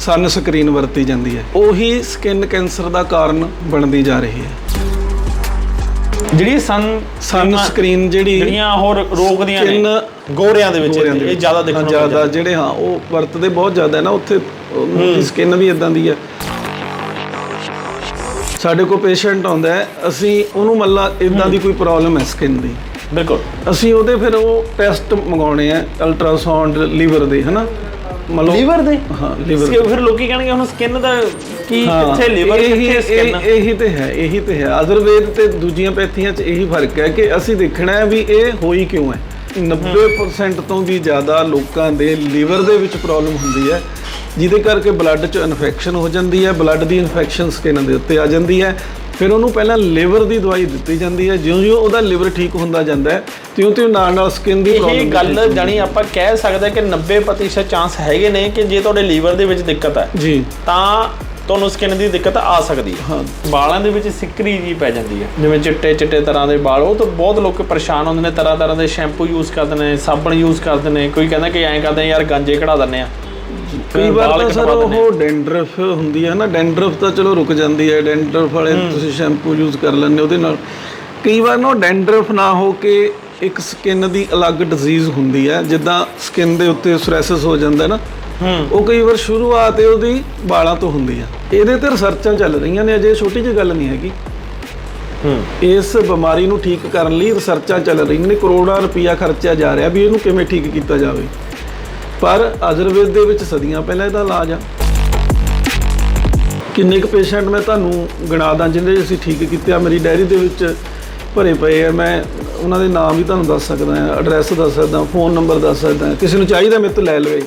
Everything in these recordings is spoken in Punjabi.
ਸਨ ਸਕਰੀਨ ਵਰਤੀ ਜਾਂਦੀ ਹੈ। ਉਹੀ ਸਕਿਨ ਕੈਂਸਰ ਦਾ ਕਾਰਨ ਬਣਦੀ ਜਾ ਰਹੀ ਹੈ। ਜਿਹੜੀ ਸਨ ਸਨ ਸਕਰੀਨ ਜਿਹੜੀ ਜਿਹੜੀਆਂ ਹੋਰ ਰੋਕਦੀਆਂ ਨੇ ਗੋਰਿਆਂ ਦੇ ਵਿੱਚ ਇਹ। ਜ਼ਿਆਦਾ ਦੇਖਣ ਨੂੰ ਜ਼ਿਆਦਾ ਜਿਹੜੇ ਹਾਂ ਉਹ ਵਰਤਦੇ ਬਹੁਤ ਜ਼ਿਆਦਾ ਹੈ ਨਾ ਉੱਥੇ ਸਕਿਨ ਵੀ ਇਦਾਂ ਦੀ ਹੈ। ਸਾਡੇ ਕੋਲ ਪੇਸ਼ੈਂਟ ਆਉਂਦਾ ਹੈ ਅਸੀਂ ਉਹਨੂੰ ਮੱਲਾ ਇਦਾਂ ਦੀ ਕੋਈ ਪ੍ਰੋਬਲਮ ਹੈ ਸਕਿਨ ਦੀ। ਬਿਲਕੁਲ। ਅਸੀਂ ਉਹਦੇ ਫਿਰ ਉਹ ਟੈਸਟ ਮੰਗਾਉਣੇ ਆ ਅਲਟਰਾਸਾਊਂਡ ਲੀਵਰ ਦੇ ਹਨਾ? ਮਤਲਬ ਲੀਵਰ ਦੇ? ਹਾਂ ਲੀਵਰ ਸਕਿਨ ਫਿਰ ਲੋਕੀ ਕਹਿਣਗੇ ਹੁਣ ਸਕਿਨ ਦਾ ਕੀ ਕਿੱਥੇ ਲੀਵਰ ਇਹੀ ਕਿੱਥੇ ਸਕਿਨ ਇਹ- ਇਹੀ ਤੇ ਹੈ ਇਹੀ ਤੇ ਹੈ। ਆਯੁਰਵੇਦ ਤੇ ਦੂਜੀਆਂ ਪੈਥੀਆਂ 'ਚ ਇਹੀ ਫ਼ਰਕ ਹੈ ਕਿ ਅਸੀਂ ਦੇਖਣਾ ਹੈ ਵੀ ਇਹ ਹੋਈ ਕਿਉਂ ਹੈ। 90% ਤੋਂ ਵੀ ਜ਼ਿਆਦਾ ਲੋਕਾਂ ਦੇ ਲੀਵਰ ਦੇ ਵਿੱਚ ਪ੍ਰੋਬਲਮ ਹੁੰਦੀ ਹੈ ਜਿਹਦੇ ਕਰਕੇ ਬਲੱਡ 'ਚ ਇਨਫੈਕਸ਼ਨ ਹੋ ਜਾਂਦੀ ਹੈ ਬਲੱਡ ਦੀ ਇਨਫੈਕਸ਼ਨ ਸਕਿਨ ਦੇ ਉੱਤੇ ਆ ਜਾਂਦੀ ਹੈ। ਫਿਰ ਉਹਨੂੰ ਪਹਿਲਾਂ ਲਿਵਰ ਦੀ ਦਵਾਈ ਦਿੱਤੀ ਜਾਂਦੀ ਹੈ। ਜਿਉਂ-ਜਿਉਂ ਉਹਦਾ ਲਿਵਰ ਠੀਕ ਹੁੰਦਾ ਜਾਂਦਾ ਹੈ ਤਿਉਂ-ਤਿਉਂ ਨਾਲ ਨਾਲ ਸਕਿਨ ਦੀ ਇਹ ਪ੍ਰੋਬਲਮ ਗੱਲ ਜਾਨੀ ਆਪਾਂ ਕਹਿ ਸਕਦੇ ਹਾਂ ਕਿ 90% ਚਾਂਸ ਹੈਗੇ ਨੇ ਕਿ ਜੇ ਤੁਹਾਡੇ ਲੀਵਰ ਦੇ ਵਿੱਚ ਦਿੱਕਤ ਹੈ ਜੀ। ਤਾਂ ਤੁਹਾਨੂੰ ਸਕਿਨ ਦੀ ਦਿੱਕਤ ਆ ਸਕਦੀ ਹੈ। ਹਾਂ। ਵਾਲਾਂ ਦੇ ਵਿੱਚ ਸਿੱਕਰੀ ਜੀ ਪੈ ਜਾਂਦੀ ਹੈ। ਜਿਵੇਂ ਚਿੱਟੇ ਚਿੱਟੇ ਤਰ੍ਹਾਂ ਦੇ ਵਾਲ ਉਹ ਤਾਂ ਬਹੁਤ ਲੋਕ ਪਰੇਸ਼ਾਨ ਹੁੰਦੇ ਨੇ ਤਰ੍ਹਾਂ ਤਰ੍ਹਾਂ ਦੇ ਸ਼ੈਂਪੂ ਯੂਜ਼ ਕਰਦੇ ਨੇ ਸਾਬਣ ਯੂਜ਼ ਕਰਦੇ ਨੇ। ਕੋਈ ਕਹਿੰਦਾ ਕਿ ਐਂ ਕਰਦੇ ਯਾਰ ਗਾਂਜੇ ਕਢਾ ਦਿੰਨੇ ਆ ਕਈ ਵਾਰ ਤਾਂ ਸਰ ਉਹ ਡੈਂਡਰਫ ਹੁੰਦੀ ਹੈ ਨਾ ਡੈਂਡਰਫ ਤਾਂ ਚਲੋ ਰੁਕ ਜਾਂਦੀ ਹੈ ਡੈਂਡਰਫ ਵਾਲੇ ਤੁਸੀਂ ਸ਼ੈਂਪੂ ਯੂਜ਼ ਕਰ ਲੈਂਦੇ ਉਹਦੇ ਨਾਲ। ਕਈ ਵਾਰ ਨਾ ਡੈਂਡਰਫ ਨਾ ਹੋ ਕੇ ਇੱਕ ਸਕਿਨ ਦੀ ਅਲੱਗ ਡਿਜ਼ੀਜ਼ ਹੁੰਦੀ ਹੈ ਜਿੱਦਾਂ ਸਕਿਨ ਦੇ ਉੱਤੇ ਸੋਰੈਸਿਸ ਹੋ ਜਾਂਦਾ ਨਾ। ਹੂੰ। ਉਹ ਕਈ ਵਾਰ ਸ਼ੁਰੂਆਤ ਉਹਦੀ ਵਾਲਾਂ ਤੋਂ ਹੁੰਦੀ ਆ ਇਹਦੇ ਤੇ ਰਿਸਰਚਾਂ ਚੱਲ ਰਹੀਆਂ ਨੇ ਅਜੇ ਛੋਟੀ ਜਿਹੀ ਗੱਲ ਨਹੀਂ ਹੈਗੀ। ਹੂੰ। ਇਸ ਬਿਮਾਰੀ ਨੂੰ ਠੀਕ ਕਰਨ ਲਈ ਰਿਸਰਚਾਂ ਚੱਲ ਰਹੀਆਂ ਨੇ ਕਰੋੜਾਂ ਰੁਪਈਆ ਖਰਚਿਆ ਜਾ ਰਿਹਾ ਵੀ ਇਹਨੂੰ ਕਿਵੇਂ ਠੀਕ ਕੀਤਾ ਜਾਵੇ। ਪਰ ਆਯੁਰਵੇਦ ਦੇ ਵਿੱਚ ਸਦੀਆਂ ਪਹਿਲਾਂ ਇਹਦਾ ਇਲਾਜ ਆ। ਕਿੰਨੇ ਕੁ ਪੇਸ਼ੈਂਟ ਮੈਂ ਤੁਹਾਨੂੰ ਗਿਣਾ ਦਾਂ ਜਿਹਦੇ ਅਸੀਂ ਠੀਕ ਕੀਤੇ ਆ, ਮੇਰੀ ਡਾਇਰੀ ਦੇ ਵਿੱਚ ਭਰੇ ਪਏ ਆ। ਮੈਂ ਉਹਨਾਂ ਦੇ ਨਾਮ ਵੀ ਤੁਹਾਨੂੰ ਦੱਸ ਸਕਦਾ ਹਾਂ ਐਡਰੈਸ ਦੱਸ ਸਕਦਾ ਫੋਨ ਨੰਬਰ ਦੱਸ ਸਕਦਾ ਕਿਸੇ ਨੂੰ ਚਾਹੀਦਾ ਮੇਰੇ ਤੋਂ ਲੈ ਲਵੇ।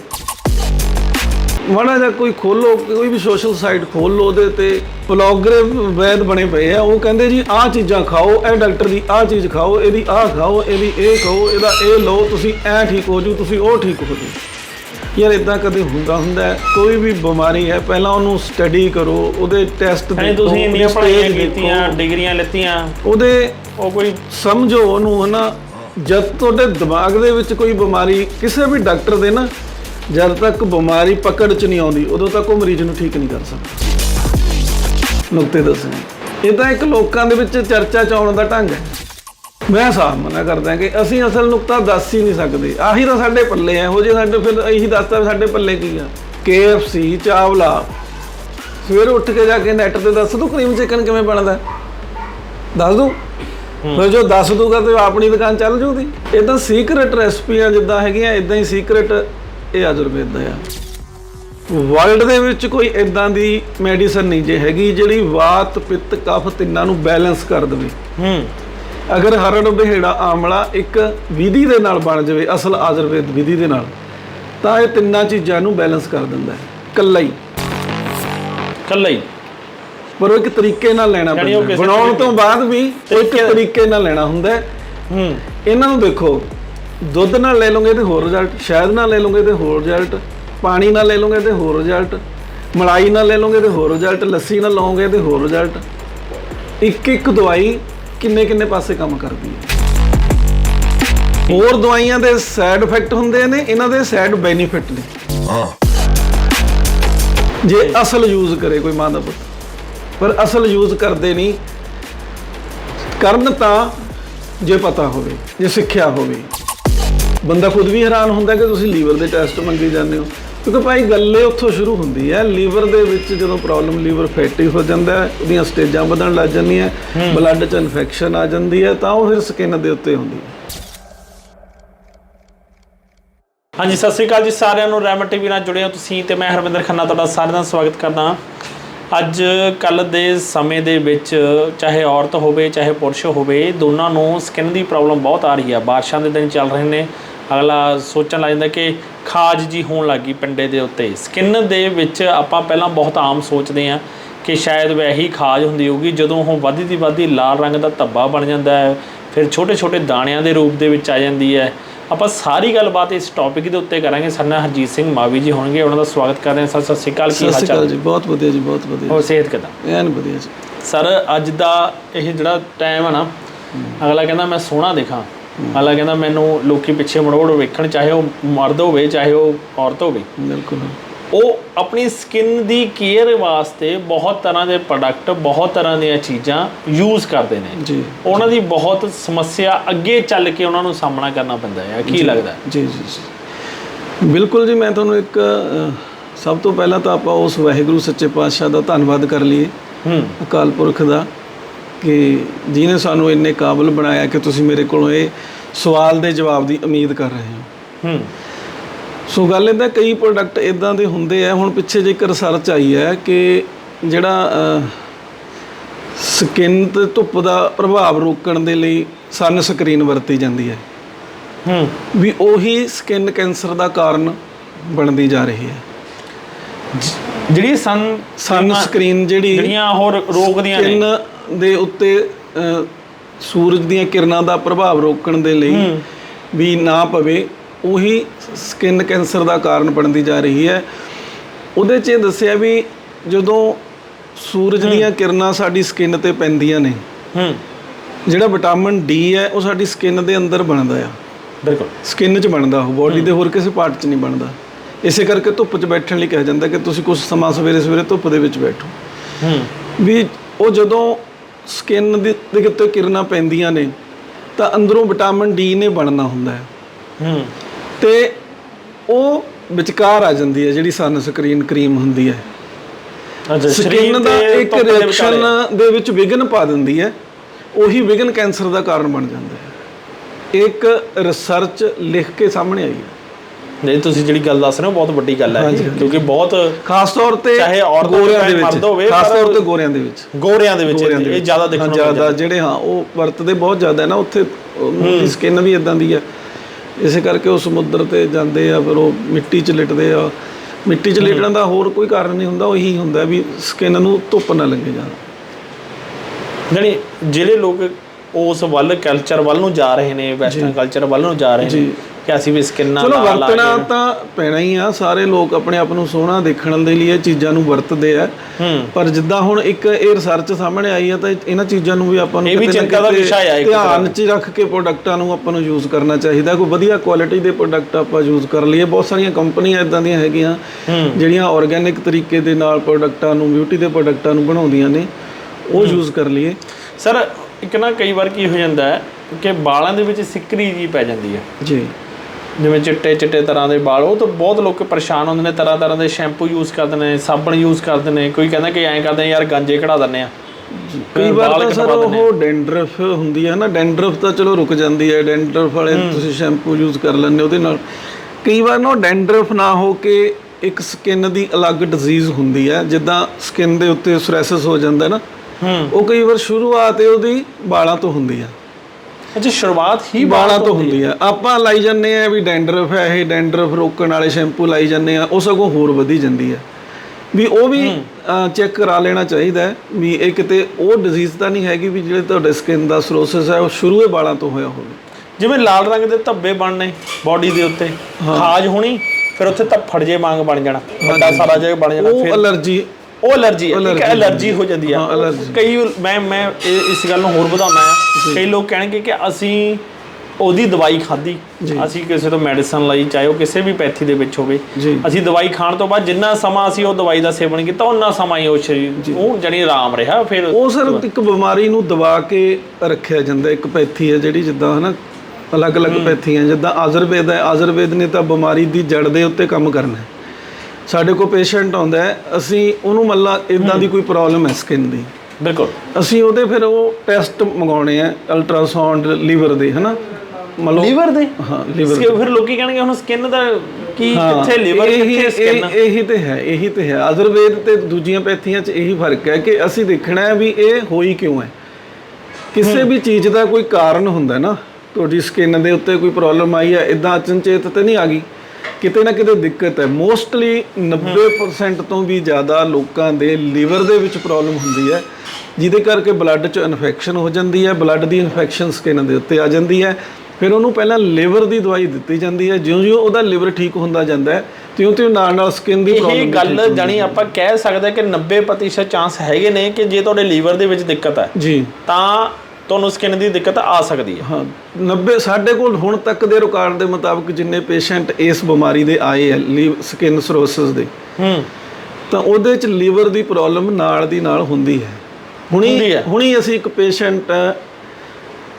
ਮਾੜਾ ਜਿਹਾ ਕੋਈ ਖੋਲੋ, ਕੋਈ ਵੀ ਸੋਸ਼ਲ ਸਾਈਟ ਖੋਲ ਲਓ ਉਹਦੇ ਤੇ ਬਲੌਗਰ ਵੈਦ ਬਣੇ ਪਏ ਆ। ਉਹ ਕਹਿੰਦੇ ਜੀ, ਆਹ ਚੀਜ਼ਾਂ ਖਾਓ, ਇਹ ਡਾਕਟਰ ਦੀ ਆਹ ਚੀਜ਼ ਖਾਓ, ਇਹਦੀ ਆਹ ਖਾਓ, ਇਹਦੀ ਇਹ ਖਾਓ, ਇਹਦਾ ਇਹ ਲਓ, ਤੁਸੀਂ ਐ ਠੀਕ ਹੋ ਜੂ ਤੁਸੀਂ ਉਹ ਠੀਕ ਹੋ ਜੂ ਯਾਰ ਇਦਾਂ ਕਦੇ ਹੁੰਦਾ ਹੁੰਦਾ ਹੈ? ਕੋਈ ਵੀ ਬਿਮਾਰੀ ਹੈ ਪਹਿਲਾਂ ਉਹਨੂੰ ਸਟੱਡੀ ਕਰੋ ਉਹਦੇ ਟੈਸਟ ਦੇਖੋ ਤੁਸੀਂ ਇੰਨੀਆਂ ਉਹਦੀ ਪੜ੍ਹਾਈਆਂ stage ਕੀਤੀਆਂ ਦੇਖੋ। ਡਿਗਰੀਆਂ ਲਿੱਤੀਆਂ ਉਹਦੇ ਉਹ ਕੋਈ ਸਮਝੋ ਉਹਨੂੰ ਹਨਾ ਜਦ ਤੁਹਾਡੇ ਦਿਮਾਗ ਦੇ ਵਿੱਚ ਕੋਈ ਬਿਮਾਰੀ ਕਿਸੇ ਵੀ ਡਾਕਟਰ ਦੇ ਨਾ ਜਦ ਤੱਕ ਬਿਮਾਰੀ ਪਕੜ ਚ ਨਹੀਂ ਆਉਂਦੀ ਉਦੋਂ ਤੱਕ ਉਹ ਮਰੀਜ਼ ਨੂੰ ਠੀਕ ਨਹੀਂ ਕਰ ਸਕਦਾ ਨੁਕਤੇ ਦੱਸਣੇ ਇਹ ਤਾਂ ਇੱਕ ਲੋਕਾਂ ਦੇ ਵਿੱਚ ਚਰਚਾ ਚ ਆਉਣ ਦਾ ਢੰਗ ਹੈ ਮੈਂ ਸਾਫ਼ ਮਨਾ ਕਰਦਾ ਕਿ ਅਸੀਂ ਅਸਲ ਨੁਕਤਾ ਦੱਸ ਹੀ ਨਹੀਂ ਸਕਦੇ। ਆਹੀ ਤਾਂ ਸਾਡੇ ਪੱਲੇ ਆ ਇਹੋ ਜਿਹੇ ਸਾਡੇ ਫਿਰ ਇਹੀ ਦੱਸਦਾ ਸਾਡੇ ਪੱਲੇ ਕੀ ਆ। KFC ਚਾਵਲਾ। ਸਵੇਰੇ ਉੱਠ ਕੇ ਜਾ ਕੇ ਨੈਟ ਤੇ ਦੱਸ ਦੂ ਕਰੀਮ ਚਿਕਨ ਕਿਵੇਂ ਬਣਦਾ? ਦੱਸ ਦੂ? ਫਿਰ ਜੋ ਦੱਸ ਦੂਗਾ ਤੇ ਆਪਣੀ ਦੁਕਾਨ ਚੱਲ ਜੂਗੀ। ਇਦਾਂ ਸੀਕ੍ਰੇਟ ਰੈਸਪੀਆਂ ਜਿੱਦਾਂ ਹੈਗੀਆਂ ਇਦਾਂ ਹੀ ਸੀਕ੍ਰੇਟ ਇਹ ਆਯੁਰਵੇਦ ਦਾ ਆ। ਵਰਲਡ ਦੇ ਵਿੱਚ ਕੋਈ ਇਦਾਂ ਦੀ ਮੈਡੀਸਨ ਨਹੀਂ ਜੇ ਹੈਗੀ ਜਿਹੜੀ ਵਾਤ ਪਿੱਤ ਕਫ ਤਿੰਨਾਂ ਨੂੰ ਬੈਲੈਂਸ ਕਰ ਦੇਵੇ। ਹੂੰ। ਅਗਰ ਹਰੜ ਬਿਹੜਾ ਆਮਲਾ ਇੱਕ ਵਿਧੀ ਦੇ ਨਾਲ ਬਣ ਜਾਵੇ ਅਸਲ ਆਯੁਰਵੇਦ ਵਿਧੀ ਦੇ ਨਾਲ ਤਾਂ ਇਹ ਤਿੰਨਾਂ ਚੀਜ਼ਾਂ ਨੂੰ ਬੈਲੈਂਸ ਕਰ ਦਿੰਦਾ ਹੈ। ਇਕੱਲਾ ਹੀ। ਕੱਲਾ ਹੀ। ਪਰ ਉਹ ਇੱਕ ਤਰੀਕੇ ਨਾਲ ਲੈਣਾ ਯਾਨੀ ਉਹ ਪੈਂਦਾ ਹੈ। ਕਿਸੇ ਬਣਾਉਣ ਤੋਂ ਬਾਅਦ ਵੀ ਉਹ ਇੱਕ ਤਰੀਕੇ- ਤਰੀਕੇ ਨਾਲ ਲੈਣਾ ਹੁੰਦਾ ਹੈ। ਹੂੰ। ਇਹਨਾਂ ਨੂੰ ਦੇਖੋ ਦੁੱਧ ਨਾਲ ਲੈ ਲਓਗੇ ਤੇ ਹੋਰ ਰਿਜ਼ਲਟ ਸ਼ਹਿਦ ਨਾਲ ਲੈ ਲਓਗੇ ਤੇ ਹੋਰ ਰਿਜ਼ਲਟ ਪਾਣੀ ਨਾਲ ਲੈ ਲਓਗੇ ਤੇ ਹੋਰ ਰਿਜ਼ਲਟ ਮਲਾਈ ਨਾਲ ਲੈ ਲਓਗੇ ਤੇ ਹੋਰ ਰਿਜ਼ਲਟ ਲੱਸੀ ਨਾਲ ਲਓਗੇ ਤੇ ਹੋਰ ਰਿਜ਼ਲਟ ਇੱਕ ਇੱਕ ਦਵਾਈ ਕਿੰਨੇ ਕਿੰਨੇ ਪਾਸੇ ਕੰਮ ਕਰਦੀ ਹੈ? ਹੋਰ ਦਵਾਈਆਂ ਦੇ ਸਾਈਡ ਇਫੈਕਟ ਹੁੰਦੇ ਨੇ ਇਹਨਾਂ ਦੇ ਸਾਈਡ ਬੈਨੀਫਿਟ ਨੇ। ਜੇ ਅਸਲ ਯੂਜ਼ ਕਰੇ ਕੋਈ ਮਾਂ ਦਾ ਪੁੱਤ ਪਰ ਅਸਲ ਯੂਜ਼ ਕਰਦੇ ਨਹੀਂ। ਕਰਨ ਤਾਂ ਜੇ ਪਤਾ ਹੋਵੇ ਜੇ ਸਿੱਖਿਆ ਹੋਵੇ। ਬੰਦਾ ਖੁਦ ਵੀ ਹੈਰਾਨ ਹੁੰਦਾ ਕਿ ਤੁਸੀਂ ਲੀਵਰ ਦੇ ਟੈਸਟ ਮੰਗੀ ਜਾਂਦੇ ਹੋ। ਕਿਉਂਕਿ ਭਾਈ ਗੱਲੇ ਉੱਥੋਂ ਸ਼ੁਰੂ ਹੁੰਦੀ ਹੈ ਲੀਵਰ ਦੇ ਵਿੱਚ ਜਦੋਂ ਪ੍ਰੋਬਲਮ ਲੀਵਰ ਫੈਟੀ ਹੋ ਜਾਂਦਾ ਹੈ ਉਹਦੀਆਂ ਸਟੇਜਾਂ ਵਧਣ ਲੱਗ ਜਾਂਦੀਆਂ ਬਲੱਡ 'ਚ ਇਨਫੈਕਸ਼ਨ ਆ ਜਾਂਦੀ ਹੈ ਤਾਂ ਉਹ ਫਿਰ ਸਕਿਨ ਦੇ ਉੱਤੇ ਹੁੰਦੀ ਹੈ। ਹਾਂਜੀ ਸਤਿ ਸ੍ਰੀ ਅਕਾਲ ਜੀ ਸਾਰਿਆਂ ਨੂੰ ਰੈਮਟ ਟੀਵੀ ਨਾਲ ਜੁੜੇ ਹੋ ਤੁਸੀਂ ਤੇ ਮੈਂ ਹਰਵਿੰਦਰ ਖੰਨਾ ਤੁਹਾਡਾ ਸਾਰਿਆਂ ਦਾ ਸਵਾਗਤ ਕਰਦਾ ਹਾਂ। ਅੱਜ ਕੱਲ ਦੇ ਸਮੇਂ ਦੇ ਵਿੱਚ ਚਾਹੇ ਔਰਤ ਹੋਵੇ ਚਾਹੇ ਪੁਰਸ਼ ਹੋਵੇ ਦੋਨਾਂ ਨੂੰ ਸਕਿਨ ਦੀ ਪ੍ਰੋਬਲਮ ਬਹੁਤ ਆ ਰਹੀ ਹੈ। ਬਾਰਿਸ਼ਾਂ ਦੇ ਦਿਨ ਚੱਲ ਰਹੇ ਨੇ। ਅਗਲਾ ਸੋਚਣ ਲੱਗ ਜਾਂਦਾ ਕਿ ਖਾਜ ਜੀ ਹੋਣ ਲੱਗੀ ਪਿੰਡੇ ਦੇ ਉੱਤੇ। ਸਕਿਨ ਦੇ ਵਿੱਚ ਆਪਾਂ ਪਹਿਲਾਂ ਬਹੁਤ ਆਮ ਸੋਚਦੇ ਹਾਂ ਕਿ ਸ਼ਾਇਦ ਵੈਹੀ ਖਾਜ ਹੁੰਦੀ ਹੋਊਗੀ। ਜਦੋਂ ਉਹ ਵੱਧਦੀ ਦੀ ਵੱਧਦੀ ਲਾਲ ਰੰਗ ਦਾ ਧੱਬਾ ਬਣ ਜਾਂਦਾ ਹੈ ਫਿਰ ਛੋਟੇ ਛੋਟੇ ਦਾਣਿਆਂ ਦੇ ਰੂਪ ਦੇ ਵਿੱਚ ਆ ਜਾਂਦੀ ਹੈ। ਆਪਾਂ ਸਾਰੀ ਗੱਲਬਾਤ ਇਸ ਟੌਪਿਕ ਦੇ ਉੱਤੇ ਕਰਾਂਗੇ। ਸਰਨਾ ਹਰਜੀਤ ਸਿੰਘ ਮਾਵੀ ਜੀ ਹੋਣਗੇ ਉਹਨਾਂ ਦਾ ਸਵਾਗਤ ਕਰਦੇ ਹਾਂ। ਸਰ ਸਤਿ ਸ਼੍ਰੀ ਅਕਾਲ। ਕੀ ਸਤਿ ਹਾਲ ਸ਼੍ਰੀ ਚਾਲ ਅਕਾਲ ਜੀ। ਬਹੁਤ ਵਧੀਆ ਜੀ ਬਹੁਤ ਵਧੀਆ ਹੋਰ ਸਿਹਤ ਕਿਦਾਂ? ਐਨ ਵਧੀਆ ਜੀ। ਸਰ ਅੱਜ ਦਾ ਇਹ ਜਿਹੜਾ ਟਾਈਮ ਹੈ ਨਾ ਅਗਲਾ ਕਹਿੰਦਾ ਮੈਂ ਸੋਹਣਾ ਦਿਖਾਂ। ਅਗਲਾ ਕਹਿੰਦਾ ਮੈਨੂੰ ਲੋਕੀ ਪਿੱਛੇ ਮੁੜ ਮੁੜ ਵੇਖਣ ਚਾਹੇ ਉਹ ਮਰਦ ਹੋਵੇ ਚਾਹੇ ਉਹ ਔਰਤ ਹੋਵੇ। ਬਿਲਕੁਲ। ਉਹ ਆਪਣੀ ਸਕਿਨ ਦੀ ਕੇਅਰ ਵਾਸਤੇ ਬਹੁਤ ਤਰ੍ਹਾਂ ਦੇ ਪ੍ਰੋਡਕਟ ਬਹੁਤ ਤਰ੍ਹਾਂ ਦੀਆਂ ਚੀਜ਼ਾਂ ਯੂਜ਼ ਕਰਦੇ ਨੇ। ਜੀ। ਉਹਨਾਂ ਦੀ ਬਹੁਤ ਸਮੱਸਿਆ ਅੱਗੇ ਚੱਲ ਕੇ ਉਹਨਾਂ ਨੂੰ ਸਾਹਮਣਾ ਕਰਨਾ ਪੈਂਦਾ ਹੈ ਕੀ ਲੱਗਦਾ? ਜੀ ਜੀ ਬਿਲਕੁਲ ਜੀ ਮੈਂ ਤੁਹਾਨੂੰ ਇੱਕ ਸਭ ਤੋਂ ਪਹਿਲਾਂ ਤਾਂ ਆਪਾਂ ਉਸ ਵਾਹਿਗੁਰੂ ਸੱਚੇ ਪਾਤਸ਼ਾਹ ਦਾ ਧੰਨਵਾਦ ਕਰ ਲਈਏ। ਹੂੰ। ਅਕਾਲ ਪੁਰਖ ਦਾ। ਕਿ ਜਿਨੇ ਸਾਨੂੰ ਇੰਨੇ ਕਾਬਲ ਬਣਾਇਆ ਕਿ ਤੁਸੀਂ ਮੇਰੇ ਕੋਲੋਂ ਇਹ ਸਵਾਲ ਦੇ ਜਵਾਬ ਦੀ ਉਮੀਦ ਕਰ ਰਹੇ ਹੋ। ਹੂੰ। ਸੋ ਗੱਲ ਇਹਦਾ ਕਈ ਪ੍ਰੋਡਕਟ ਇਦਾਂ ਦੇ ਹੁੰਦੇ ਆ। ਹੁਣ ਪਿੱਛੇ ਜੇ ਇੱਕ ਰਿਸਰਚ ਆਈ ਹੈ ਕਿ ਜਿਹੜਾ ਸਕਿਨ ਤੇ ਧੁੱਪ ਦਾ ਪ੍ਰਭਾਵ ਰੋਕਣ ਦੇ ਲਈ ਸਨ ਸਕਰੀਨ ਵਰਤੀ ਜਾਂਦੀ ਹੈ। ਹੂੰ। ਵੀ ਉਹੀ ਸਕਿਨ ਕੈਂਸਰ ਦਾ ਕਾਰਨ ਬਣਦੀ ਜਾ ਰਹੀ ਹੈ। ਜਿਹੜੀ ਸਨ ਸਨ ਸਕਰੀਨ ਜਿਹੜੀ ਜਿਹੜੀਆਂ ਹੋਰ ਰੋਕਦੀਆਂ ਨੇ। ਸਕਿਨ ਦੇ ਉੱਤੇ ਸੂਰਜ ਦੀਆਂ ਕਿਰਨਾਂ ਦਾ ਪ੍ਰਭਾਵ ਰੋਕਣ ਦੇ ਲਈ ਵੀ ਨਾ ਪਵੇ ਉਹੀ ਸਕਿਨ ਕੈਂਸਰ ਦਾ ਕਾਰਨ ਬਣਦੀ ਜਾ ਰਹੀ ਹੈ। ਉਹਦੇ 'ਚ ਇਹ ਦੱਸਿਆ ਵੀ ਜਦੋਂ ਸੂਰਜ ਦੀਆਂ ਕਿਰਨਾਂ ਸਾਡੀ ਸਕਿਨ ਤੇ ਪੈਂਦੀਆਂ ਨੇ ਹੂੰ। ਜਿਹੜਾ ਵਿਟਾਮਿਨ ਡੀ ਹੈ ਉਹ ਸਾਡੀ ਸਕਿਨ ਦੇ ਅੰਦਰ ਬਣਦਾ ਆ। ਬਿਲਕੁਲ। ਸਕਿਨ 'ਚ ਬਣਦਾ ਉਹ ਬਾਡੀ ਦੇ ਹੋਰ ਕਿਸੇ ਪਾਰਟ 'ਚ ਨਹੀਂ ਬਣਦਾ। ਇਸੇ ਕਰਕੇ ਧੁੱਪ 'ਚ ਬੈਠਣ ਲਈ ਕਿਹਾ ਜਾਂਦਾ ਕਿ ਤੁਸੀਂ ਕੁਝ ਸਮਾਂ ਸਵੇਰੇ ਸਵੇਰੇ ਧੁੱਪ ਦੇ ਵਿੱਚ ਬੈਠੋ। ਹੂੰ। ਵੀ ਉਹ ਜਦੋਂ ਸਕਿਨ ਦੇ ਦੇ ਉੱਤੇ ਕਿਰਨਾਂ ਪੈਂਦੀਆਂ ਨੇ ਤਾਂ ਅੰਦਰੋਂ ਵਿਟਾਮਿਨ ਡੀ ਨੇ ਬਣਨਾ ਹੁੰਦਾ ਹੈ। ਹੂੰ। ਤੇ ਉਹ ਵਿਚਕਾਰ ਆ ਜਾਂਦੀ ਹੈ ਜਿਹੜੀ ਸਨ ਸਕਰੀਨ ਕਰੀਮ ਹੁੰਦੀ ਹੈ। ਅੱਛਾ ਸਕਿਨ ਦਾ ਇੱਕ ਰਿਐਕਸ਼ਨ। ਦੇ ਵਿੱਚ ਵਿਘਨ ਪਾ ਦਿੰਦੀ ਹੈ ਉਹੀ ਵਿਘਨ ਕੈਂਸਰ ਦਾ ਕਾਰਨ ਬਣ ਜਾਂਦਾ ਹੈ। ਇੱਕ ਰਿਸਰਚ ਲਿਖ ਕੇ ਸਾਹਮਣੇ ਆਈ ਹੈ। ਨਹੀਂ ਤੁਸੀਂ ਜਿਹੜੀ ਗੱਲ ਦੱਸ ਰਹੇ ਹੋ ਬਹੁਤ ਵੱਡੀ ਗੱਲ ਹੈ। ਕਿਉਂਕਿ ਬਹੁਤ ਖਾਸ ਤੌਰ ਤੇ ਚਾਹੇ ਔਰਤ ਗੋਰਿਆਂ ਦੇ ਵਿੱਚ ਖਾਸ ਤੌਰ ਤੇ ਗੋਰਿਆਂ ਦੇ ਵਿੱਚ। ਗੋਰਿਆਂ ਦੇ ਵਿੱਚ ਇਹ। ਜ਼ਿਆਦਾ ਦੇਖਣ ਨੂੰ ਜ਼ਿਆਦਾ ਜਿਹੜੇ ਹਾਂ ਉਹ ਵਰਤਦੇ ਬਹੁਤ ਜ਼ਿਆਦਾ ਹੈ ਨਾ ਉੱਥੇ ਦੀ ਸਕਿਨ ਵੀ ਇਦਾਂ ਦੀ ਹੈ। ਇਸੇ ਕਰਕੇ ਉਹ ਸਮੁੰਦਰ ਤੇ ਜਾਂਦੇ ਆ ਫਿਰ ਉਹ ਮਿੱਟੀ 'ਚ ਲਿਟਦੇ ਆ। ਮਿੱਟੀ 'ਚ ਲਿਟਣ ਦਾ ਹੋਰ ਕੋਈ ਕਾਰਨ ਨਹੀਂ ਹੁੰਦਾ ਉਹੀ ਹੁੰਦਾ ਵੀ ਸਕਿਨ ਨੂੰ ਧੁੱਪ ਨਾ ਲੱਗੇ ਜਾਂ। ਜਾਣੀ ਜਿਹੜੇ ਲੋਕ ਉਸ ਵੱਲ ਕਲਚਰ ਵੱਲ ਨੂੰ ਜਾ ਰਹੇ ਨੇ ਵੈਸਟਰਨ ਕਲਚਰ ਵੱਲ ਨੂੰ ਜਾ ਰਹੇ ਨੇ। ਕਿ ਅਸੀਂ ਵੀ ਸਕਿਨ ਨਾਲ ਚਲੋ ਲਾ ਲਾ ਵਰਤਣਾ ਕੇ- ਤਾਂ ਪੈਣਾ ਹੀ ਆ। ਸਾਰੇ ਲੋਕ ਆਪਣੇ ਆਪ ਨੂੰ ਸੋਹਣਾ ਦੇਖਣ ਦੇ ਲਈ ਇਹ ਚੀਜ਼ਾਂ ਨੂੰ ਵਰਤਦੇ ਆ। ਪਰ ਜਿੱਦਾਂ ਹੁਣ ਇੱਕ ਇਹ ਰਿਸਰਚ ਸਾਹਮਣੇ ਆਈ ਹੈ ਤਾਂ ਇਹਨਾਂ ਚੀਜ਼ਾਂ ਨੂੰ ਵੀ ਆਪਾਂ ਨੂੰ ਇਹ ਵੀ ਕਿਤੇ ਨਾ ਚਿੰਤਾ ਦਾ ਕਿਤੇ ਵਿਸ਼ਾ ਹੈ ਇੱਕ ਧਿਆਨ 'ਚ ਰੱਖ ਕੇ ਪ੍ਰੋਡਕਟਾਂ ਨੂੰ ਆਪਾਂ ਨੂੰ ਯੂਜ਼ ਕਰਨਾ ਚਾਹੀਦਾ। ਕੋਈ ਵਧੀਆ ਕੁਆਲਿਟੀ ਦੇ ਪ੍ਰੋਡਕਟ ਆਪਾਂ ਯੂਜ਼ ਕਰ ਲਈਏ। ਬਹੁਤ ਸਾਰੀਆਂ ਕੰਪਨੀਆਂ ਇਦਾਂ ਦੀਆਂ ਹੈਗੀਆਂ। ਜਿਹੜੀਆਂ ਆਰਗੈਨਿਕ ਤਰੀਕੇ ਦੇ ਨਾਲ ਪ੍ਰੋਡਕਟਾਂ ਨੂੰ ਬਿਊਟੀ ਦੇ ਪ੍ਰੋਡਕਟਾਂ ਨੂੰ ਬਣਾਉਂਦੀਆਂ ਨੇ ਉਹ ਯੂਜ਼ ਕਰ ਲਈਏ। ਸਰ ਇੱਕ ਨਾ ਕਈ ਵਾਰ ਕੀ ਹੋ ਜਾਂਦਾ ਹੈ ਕਿ ਵਾਲਾਂ ਦੇ ਵਿੱਚ ਸਿੱਕਰੀ ਜੀ ਪੈ ਜਾਂਦੀ ਹੈ। ਜੀ। ਜਿਵੇਂ ਚਿੱਟੇ ਚਿੱਟੇ ਤਰ੍ਹਾਂ ਦੇ ਵਾਲ ਉਹ ਤਾਂ ਬਹੁਤ ਲੋਕ ਪਰੇਸ਼ਾਨ ਹੁੰਦੇ ਨੇ ਤਰ੍ਹਾਂ ਤਰ੍ਹਾਂ ਦੇ ਸ਼ੈਂਪੂ ਯੂਜ਼ ਕਰਦੇ ਨੇ ਸਾਬਣ ਯੂਜ਼ ਕਰਦੇ ਨੇ ਕੋਈ ਕਹਿੰਦਾ ਕਿ ਐਂ ਕਰਦੇ ਯਾਰ ਗਾਂਜੇ ਕਢਾ ਦਿੰਨੇ ਆ। ਕਈ ਵਾਰ ਤਾਂ ਸਰ ਉਹ ਡੈਂਡਰਫ ਹੁੰਦੀ ਹੈ ਨਾ ਡੈਂਡਰਫ ਤਾਂ ਚਲੋ ਰੁਕ ਜਾਂਦੀ ਹੈ ਡੈਂਡਰਫ ਵਾਲੇ ਤੁਸੀਂ ਸ਼ੈਂਪੂ ਯੂਜ਼ ਕਰ ਲੈਂਦੇ ਉਹਦੇ ਨਾਲ। ਕਈ ਵਾਰ ਨਾ ਡੈਂਡਰਫ ਨਾ ਹੋ ਕੇ ਇੱਕ ਸਕਿਨ ਦੀ ਅਲੱਗ ਡਿਜ਼ੀਜ਼ ਹੁੰਦੀ ਹੈ ਜਿੱਦਾਂ ਸਕਿਨ ਦੇ ਉੱਤੇ ਸੋਰੈਸਿਸ ਹੋ ਜਾਂਦਾ ਨਾ। ਹੂੰ। ਉਹ ਕਈ ਵਾਰ ਸ਼ੁਰੂਆਤ ਹੈ ਉਹਦੀ ਵਾਲਾਂ ਤੋਂ ਹੁੰਦੀ ਆ। ਅੱਛਾ ਸ਼ੁਰੂਆਤ ਹੀ ਵਾਲਾਂ ਤੋਂ ਹੁੰਦੀ ਆ ਆਪਾਂ ਲਾਈ ਜੰਨੇ ਆ ਵੀ ਡੈਂਡਰਫ ਹੈ ਇਹ ਡੈਂਡਰਫ ਰੋਕਣ ਵਾਲੇ ਸ਼ੈਂਪੂ ਲਾਈ ਜੰਨੇ ਆ ਉਹ ਸਗੋਂ ਹੋਰ ਵਧੀ ਜਾਂਦੀ ਆ ਵੀ ਉਹ ਵੀ ਚੈੱਕ ਕਰਾ ਲੈਣਾ ਚਾਹੀਦਾ ਵੀ ਇਹ ਕਿਤੇ ਉਹ ਡਿਜ਼ੀਜ਼ ਤਾਂ ਨਹੀਂ ਹੈਗੀ ਵੀ ਜਿਹੜੇ ਤੁਹਾਡੇ ਸਕਿਨ ਦਾ ਸਰੋਸਿਸ ਹੈ ਉਹ ਸ਼ੁਰੂ ਹੀ ਵਾਲਾਂ ਤੋਂ ਹੋਇਆ ਹੋਵੇ। ਜਿਵੇਂ ਲਾਲ ਰੰਗ ਦੇ ਧੱਬੇ ਬਣਨੇ ਬਾਡੀ ਦੇ ਉੱਤੇ ਖਾਜ ਹੋਣੀ ਫਿਰ ਉੱਥੇ ਧੱਫੜ ਜੇ ਵਾਂਗ ਬਣ ਜਾਣਾ ਵੱਡਾ ਸਾਰਾ ਜਿਹਾ ਬਣ ਜਾਣਾ ਉਹ ਅਲਰਜੀ ਉਹ ਅਲਰਜੀ ਹੈ ਇੱਕ ਅਲਰਜੀ ਹੋ ਜਾਂਦੀ ਆ। ਕਈ ਮੈਂ ਮੈਂ ਇਸ ਗੱਲ ਨੂੰ ਹੋਰ ਵਧਾਉਣਾ ਆ ਕਈ ਲੋਕ ਕਹਿਣਗੇ ਕਿ ਅਸੀਂ ਉਹਦੀ ਦਵਾਈ ਖਾਧੀ। ਅਸੀਂ ਕਿਸੇ ਤੋਂ ਮੈਡੀਸਨ ਲਈ ਚਾਹੇ ਉਹ ਕਿਸੇ ਵੀ ਪੈਥੀ ਦੇ ਵਿੱਚ ਹੋਵੇ। ਅਸੀਂ ਦਵਾਈ ਖਾਣ ਤੋਂ ਬਾਅਦ ਜਿੰਨਾ ਸਮਾਂ ਅਸੀਂ ਉਹ ਦਵਾਈ ਦਾ ਸੇਵਨ ਕੀਤਾ ਉਹਨਾਂ ਸਮਾਂ ਹੀ ਉਹ ਸਰੀਰ ਉਹ ਜਾਨੀ ਆਰਾਮ ਰਿਹਾ ਫਿਰ ਉਹ ਸਰ ਇੱਕ ਬਿਮਾਰੀ ਨੂੰ ਦਬਾ ਕੇ ਰੱਖਿਆ ਜਾਂਦਾ ਇੱਕ ਪੈਥੀ ਹੈ ਜਿਹੜੀ ਜਿੱਦਾਂ ਹਨਾ ਅਲੱਗ-ਅਲੱਗ ਪੈਥੀਆਂ ਜਿੱਦਾਂ ਆਯੁਰਵੇਦ ਹੈ ਆਯੁਰਵੇਦ ਨੇ ਤਾਂ ਬਿਮਾਰੀ ਦੀ ਜੜ ਦੇ ਉੱਤੇ ਕੰਮ ਕਰਨਾ ਹੈ। ਸਾਡੇ ਕੋਲ ਪੇਸ਼ੈਂਟ ਆਉਂਦਾ ਹੈ ਅਸੀਂ ਉਹਨੂੰ ਮੱਲਾ ਇਦਾਂ ਦੀ ਕੋਈ ਪ੍ਰੋਬਲਮ ਹੈ ਸਕਿਨ ਦੀ। ਬਿਲਕੁਲ। ਅਸੀਂ ਉਹਦੇ ਫਿਰ ਉਹ ਟੈਸਟ ਮੰਗਾਉਣੇ ਆ ਅਲਟਰਾਸਾਊਂਡ ਲੀਵਰ ਦੇ ਹਨਾ? ਮੰਨ ਲਓ ਲੀਵਰ ਦੇ? ਹਾਂ ਲੀਵਰ ਸਕਿ- ਫਿਰ ਲੋਕੀ ਕਹਿਣਗੇ ਹੁਣ ਸਕਿਨ ਦਾ ਕੀ ਕਿੱਥੇ ਲੀਵਰ ਕਿੱਥੇ ਸਕਿਨ ਇਹ- ਇਹੀ ਤੇ ਹੈ ਇਹੀ ਤੇ ਹੈ। ਆਯੁਰਵੇਦ ਤੇ ਦੂਜੀਆਂ ਪੈਥੀਆਂ 'ਚ ਇਹੀ ਫ਼ਰਕ ਹੈ ਕਿ ਅਸੀਂ ਦੇਖਣਾ ਹੈ ਵੀ ਇਹ ਹੋਈ ਕਿਉਂ ਹੈ। ਕਿਸੇ ਵੀ ਚੀਜ਼ ਦਾ ਕੋਈ ਕਾਰਨ ਹੁੰਦਾ ਨਾ ਤੁਹਾਡੀ ਸਕਿਨ ਦੇ ਉੱਤੇ ਕੋਈ ਪ੍ਰੋਬਲਮ ਆਈ ਹੈ ਇਦਾਂ ਅਚਨਚੇਤ ਤੇ ਨਹੀਂ ਆ ਗਈ। ਕਿਤੇ ਨਾ ਕਿਤੇ ਦਿੱਕਤ ਹੈ। ਮੋਸਟਲੀ 90% ਤੋਂ ਵੀ ਜ਼ਿਆਦਾ ਲੋਕਾਂ ਦੇ ਲੀਵਰ ਦੇ ਵਿੱਚ ਪ੍ਰੋਬਲਮ ਹੁੰਦੀ ਹੈ ਜਿਹਦੇ ਕਰਕੇ ਬਲੱਡ 'ਚ ਇਨਫੈਕਸ਼ਨ ਹੋ ਜਾਂਦੀ ਹੈ ਬਲੱਡ ਦੀ ਇਨਫੈਕਸ਼ਨ ਸਕਿਨ ਦੇ ਉੱਤੇ ਆ ਜਾਂਦੀ ਹੈ। ਫਿਰ ਉਹਨੂੰ ਪਹਿਲਾਂ ਲਿਵਰ ਦੀ ਦਵਾਈ ਦਿੱਤੀ ਜਾਂਦੀ ਹੈ। ਜਿਉਂ-ਜਿਉਂ ਉਹਦਾ ਲਿਵਰ ਠੀਕ ਹੁੰਦਾ ਜਾਂਦਾ ਹੈ ਤਿਉਂ-ਤਿਉਂ ਨਾਲ-ਨਾਲ ਸਕਿਨ ਦੀ ਇਹ ਪ੍ਰੋਬਲਮ ਗੱਲ ਜਾਨੀ ਆਪਾਂ ਕਹਿ ਸਕਦੇ ਕਿ 90% ਚਾਂਸ ਹੈਗੇ ਨੇ ਕਿ ਜੇ ਤੁਹਾਡੇ ਲੀਵਰ ਦੇ ਵਿੱਚ ਦਿੱਕਤ ਹੈ ਜੀ। ਤਾਂ ਤੁਹਾਨੂੰ ਸਕਿਨ ਦੀ ਦਿੱਕਤ ਆ ਸਕਦੀ ਹੈ। ਹਾਂ 90 ਸਾਡੇ ਕੋਲ ਹੁਣ ਤੱਕ ਦੇ ਰਿਕਾਰਡ ਦੇ ਮੁਤਾਬਕ ਜਿੰਨੇ ਪੇਸ਼ੈਂਟ ਇਸ ਬਿਮਾਰੀ ਦੇ ਆਏ ਆ ਸਕਿਨ ਸਰੋਸਿਸ ਦੇ। ਹੂੰ। ਤਾਂ ਉਹਦੇ ਚ ਲੀਵਰ ਦੀ ਪ੍ਰੋਬਲਮ ਨਾਲ ਦੀ ਨਾਲ ਹੁੰਦੀ ਹੈ। ਹੁਣੀ ਹੈ। ਹੁਣੀ ਅਸੀਂ ਇੱਕ ਪੇਸ਼ੈਂਟ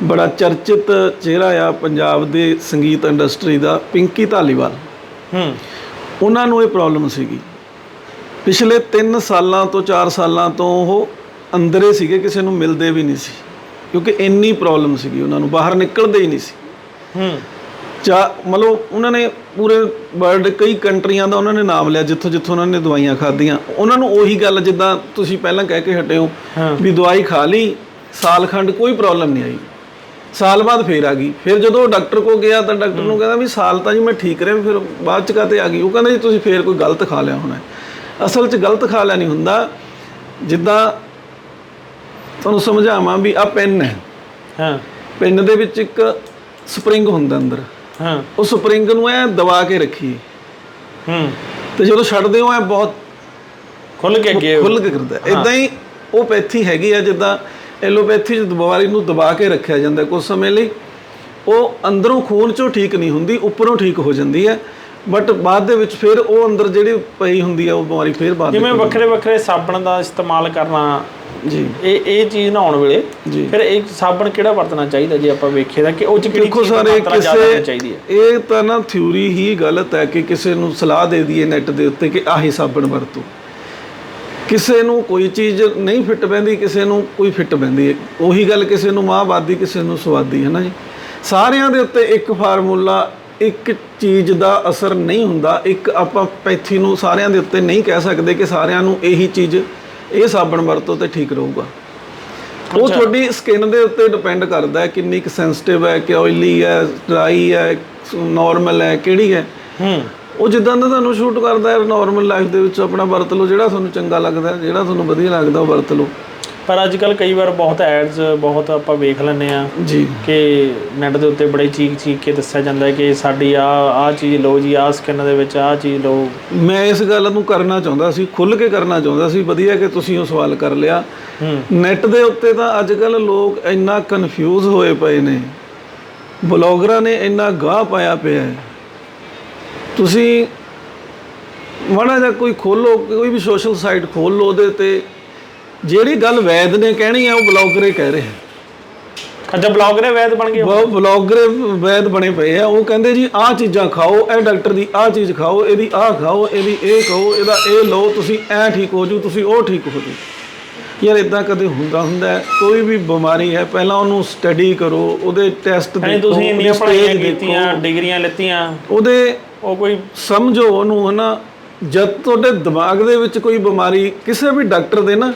ਬੜਾ ਚਰਚਿਤ ਚਿਹਰਾ ਆ ਪੰਜਾਬ ਦੇ ਸੰਗੀਤ ਇੰਡਸਟਰੀ ਦਾ ਪਿੰਕੀ ਧਾਲੀਵਾਲ। ਹੂੰ। ਉਹਨਾਂ ਨੂੰ ਇਹ ਪ੍ਰੋਬਲਮ ਸੀਗੀ। ਪਿਛਲੇ 3 ਸਾਲਾਂ ਤੋਂ 4 ਸਾਲਾਂ ਤੋਂ ਉਹ ਅੰਦਰੇ ਸੀਗੇ ਕਿਸੇ ਨੂੰ ਮਿਲਦੇ ਵੀ ਨਹੀਂ ਸੀ। ਕਿਉਂਕਿ ਇੰਨੀ ਪ੍ਰੋਬਲਮ ਸੀਗੀ ਉਹਨਾਂ ਨੂੰ ਬਾਹਰ ਨਿਕਲਦੇ ਹੀ ਨਹੀਂ ਸੀ। ਹੂੰ। ਚਾ ਮਤਲਬ ਉਹਨਾਂ ਨੇ ਪੂਰੇ ਵਰਲਡ ਕਈ ਕੰਟਰੀਆਂ ਦਾ ਉਹਨਾਂ ਨੇ ਨਾਮ ਲਿਆ ਜਿੱਥੋਂ ਜਿੱਥੋਂ ਉਹਨਾਂ ਨੇ ਦਵਾਈਆਂ ਖਾਧੀਆਂ। ਉਹਨਾਂ ਨੂੰ ਉਹੀ ਗੱਲ ਜਿੱਦਾਂ ਤੁਸੀਂ ਪਹਿਲਾਂ ਕਹਿ ਕੇ ਹਟੇ ਹੋ। ਵੀ ਦਵਾਈ ਖਾ ਲਈ ਸਾਲ ਖੰਡ ਕੋਈ ਪ੍ਰੋਬਲਮ ਨਹੀਂ ਆਈ। ਸਾਲ ਬਾਅਦ ਫੇਰ ਆ ਗਈ। ਫਿਰ ਜਦੋਂ ਡਾਕਟਰ ਕੋ ਗਿਆ ਤਾਂ ਡਾਕਟਰ ਨੂੰ ਕਹਿੰਦਾ ਵੀ ਸਾਲ ਤਾਂ ਜੀ ਮੈਂ ਠੀਕ ਰਿਹਾ ਫਿਰ ਬਾਅਦ ਚ ਕਾਤੇ ਆ ਗਈ? ਉਹ ਕਹਿੰਦਾ ਜੀ ਤੁਸੀਂ ਫੇਰ ਕੋਈ ਗਲਤ ਖਾ ਲਿਆ ਹੋਣਾ। ਅਸਲ 'ਚ ਗਲਤ ਖਾ ਲਿਆ ਨਹੀਂ ਹੁੰਦਾ। ਜਿੱਦਾਂ ਤੁਹਾਨੂੰ ਸਮਝਾਵਾਂ ਵੀ ਆ ਪੈਨ ਹੈ। ਹਾਂ। ਪੈਨ ਦੇ ਵਿੱਚ ਇੱਕ ਸਪਰਿੰਗ ਹੁੰਦਾ ਅੰਦਰ। ਹਾਂ। ਉਹ ਸਪਰਿੰਗ ਨੂੰ ਐ ਦਬਾ ਕੇ ਰੱਖੀ ਹੂੰ। ਤੇ ਜਦੋਂ ਛੱਡਦੇ ਹੋ ਐ ਬਹੁਤ ਖੁੱਲ ਕੇ ਅੱਗੇ। ਖੁੱਲ ਕੇ ਕਰਦਾ। ਇਦਾਂ ਹੀ ਉਹ ਪੈਥੀ ਹੈਗੀ ਆ ਜਿੱਦਾਂ ਐਲੋਪੈਥੀ ਚ ਬਿਮਾਰੀ ਨੂੰ ਦਬਾ ਕੇ ਰੱਖਿਆ ਜਾਂਦਾ ਕੁਝ ਸਮੇਂ ਲਈ। ਉਹ ਅੰਦਰੋਂ ਖੂਨ ਚੋਂ ਠੀਕ ਨਹੀਂ ਹੁੰਦੀ ਉੱਪਰੋਂ ਠੀਕ ਹੋ ਜਾਂਦੀ ਹੈ। ਬਟ ਬਾਅਦ ਦੇ ਵਿੱਚ ਫਿਰ ਉਹ ਅੰਦਰ ਜਿਹੜੀ ਪਈ ਹੁੰਦੀ ਆ ਉਹ ਬਿਮਾਰੀ ਫਿਰ ਬਾਅਦ ਜਿਵੇਂ ਵੱਖਰੇ ਵੱਖਰੇ ਸਾਬਣ ਦਾ ਇਸਤੇਮਾਲ ਕਰਨਾ ਜੀ। ਇਹ ਇਹ ਚੀਜ਼ ਨਹਾਉਣ ਵੇਲੇ। ਫਿਰ ਇਹ ਸਾਬਣ ਕਿਹੜਾ ਵਰਤਣਾ ਚਾਹੀਦਾ ਜੇ ਆਪਾਂ ਵੇਖੀਏ ਤਾਂ ਕਿ ਉਹ ਚ ਕਿਹੜੀ ਚੀਜ਼ ਸਾਰੇ ਕਿਸੇ ਇਹ ਤਾਂ ਨਾ ਥਿਊਰੀ ਹੀ ਗਲਤ ਹੈ ਕਿ ਕਿਸੇ ਨੂੰ ਸਲਾਹ ਦੇ ਦਈਏ ਨੈਟ ਦੇ ਉੱਤੇ ਕਿ ਆਹੀ ਸਾਬਣ ਵਰਤੋ। ਕਿਸੇ ਨੂੰ ਕੋਈ ਚੀਜ਼ ਨਹੀਂ ਫਿੱਟ ਪੈਂਦੀ ਕਿਸੇ ਨੂੰ ਕੋਈ ਫਿੱਟ ਪੈਂਦੀ ਹੈ ਉਹੀ ਗੱਲ ਕਿਸੇ ਨੂੰ ਮਾਹਵਾਦੀ ਕਿਸੇ ਨੂੰ ਸਵਾਦੀ ਹੈ ਨਾ ਜੀ? ਸਾਰਿਆਂ ਦੇ ਉੱਤੇ ਇੱਕ ਫਾਰਮੂਲਾ ਇੱਕ ਚੀਜ਼ ਦਾ ਅਸਰ ਨਹੀਂ ਹੁੰਦਾ। ਇੱਕ ਆਪਾਂ ਪੈਥੀ ਨੂੰ ਸਾਰਿਆਂ ਦੇ ਉੱਤੇ ਨਹੀਂ ਕਹਿ ਸਕਦੇ ਕਿ ਸਾਰਿਆਂ ਨੂੰ ਇਹੀ ਚੀਜ਼ ਇਹ ਸਾਬਣ ਵਰਤੋ ਤੇ ਠੀਕ ਰਹੂਗਾ। ਉਹ ਤੁਹਾਡੀ ਸਕਿਨ ਦੇ ਉੱਤੇ ਡਿਪੈਂਡ ਕਰਦਾ ਹੈ ਕਿੰਨੀ ਕੁ ਸੈਂਸਿਟਿਵ ਹੈ ਕਿ ਆਇਲੀ ਹੈ ਡਰਾਈ ਹੈ ਨਾਰਮਲ ਹੈ ਕਿਹੜੀ ਹੈ। ਹੂੰ। ਉਹ ਜਿੱਦਾਂ ਦਾ ਤੁਹਾਨੂੰ ਸ਼ੂਟ ਕਰਦਾ ਹੈ ਨਾਰਮਲ ਲਾਈਫ ਦੇ ਵਿੱਚ ਆਪਣਾ ਵਰਤ ਲਓ ਜਿਹੜਾ ਤੁਹਾਨੂੰ ਚੰਗਾ ਲੱਗਦਾ ਹੈ, ਜਿਹੜਾ ਤੁਹਾਨੂੰ ਵਧੀਆ ਲੱਗਦਾ ਉਹ ਵਰਤ ਲਓ। ਪਰ ਅੱਜ ਕੱਲ ਕਈ ਵਾਰ ਬਹੁਤ ਐਡਸ ਬਹੁਤ ਆਪਾਂ ਵੇਖ ਲੈਂਦੇ ਆ ਜੀ। ਕਿ ਨੈਟ ਦੇ ਉੱਤੇ ਬੜੇ ਚੀਕ ਚੀਕ ਕੇ ਦੱਸਿਆ ਜਾਂਦਾ ਹੈ ਕਿ ਸਾਡੀ ਆ ਆ ਚੀਜ਼ ਲਓ ਜੀ ਆ ਸਕਿਨ ਦੇ ਵਿੱਚ ਆ ਚੀਜ਼ ਲਓ। ਮੈਂ ਇਸ ਗੱਲ ਨੂੰ ਕਰਨਾ ਚਾਹੁੰਦਾ ਸੀ ਖੁੱਲ ਕੇ ਕਰਨਾ ਚਾਹੁੰਦਾ ਸੀ ਵਧੀਆ ਕਿ ਤੁਸੀਂ ਉਹ ਸਵਾਲ ਕਰ ਲਿਆ। ਨੈਟ ਦੇ ਉੱਤੇ ਤਾਂ ਅੱਜ ਕੱਲ ਲੋਕ ਇੰਨਾ ਕਨਫਿਊਜ਼ ਹੋਏ ਪਏ ਨੇ। ਬਲੌਗਰਾਂ ਨੇ ਇੰਨਾ ਗਾਹ ਪਾਇਆ ਪਿਆ ਹੈ। ਤੁਸੀਂ ਮਾੜਾ ਜਿਹਾ ਕੋਈ ਖੋਲੋ ਕੋਈ ਵੀ ਸੋਸ਼ਲ ਸਾਈਟ ਖੋਲ ਲਓ ਉਹਦੇ ਤੇ ਜਿਹੜੀ ਗੱਲ ਵੈਦ ਨੇ ਕਹਿਣੀ ਹੈ ਉਹ ਬਲੌਗਰੇ ਕਹਿ ਰਹੇ ਹੈ ਅੱਛਾ ਬਲੌਗਰ ਵੈਦ ਬਣ ਗਏ ਉਹ? ਬਲੌਗਰੇ ਵੈਦ ਬਣੇ ਪਏ ਆ। ਉਹ ਕਹਿੰਦੇ ਜੀ ਆਹ ਚੀਜ਼ਾਂ ਖਾਓ ਇਹ ਡਾਕਟਰ ਦੀ ਆਹ ਚੀਜ਼ ਖਾਓ ਇਹਦੀ ਆਹ ਖਾਓ ਇਹਦੀ ਇਹ ਖਾਓ ਇਹਦਾ ਇਹ ਲਓ ਤੁਸੀਂ ਐ ਠੀਕ ਹੋ ਜੂ ਤੁਸੀਂ ਉਹ ਠੀਕ ਹੋ ਜੂ ਯਾਰ ਇਦਾਂ ਕਦੇ ਹੁੰਦਾ ਹੁੰਦਾ? ਕੋਈ ਵੀ ਬਿਮਾਰੀ ਹੈ ਪਹਿਲਾਂ ਉਹਨੂੰ ਸਟੱਡੀ ਕਰੋ ਉਹਦੇ ਟੈਸਟ ਦੇਖੋ ਤੁਸੀਂ ਇੰਨੀਆਂ ਪੜ੍ਹਾਈਆਂ ਕੀਤੀਆਂ ਡਿਗਰੀਆਂ ਲਿੱਤੀਆਂ ਉਹਦੇ ਉਹ ਕੋਈ ਸਮਝੋ ਉਹਨੂੰ ਹਨਾ ਜਦ ਤੁਹਾਡੇ ਦਿਮਾਗ ਦੇ ਵਿੱਚ ਕੋਈ ਬਿਮਾਰੀ ਕਿਸੇ ਵੀ ਡਾਕਟਰ ਦੇ ਨਾ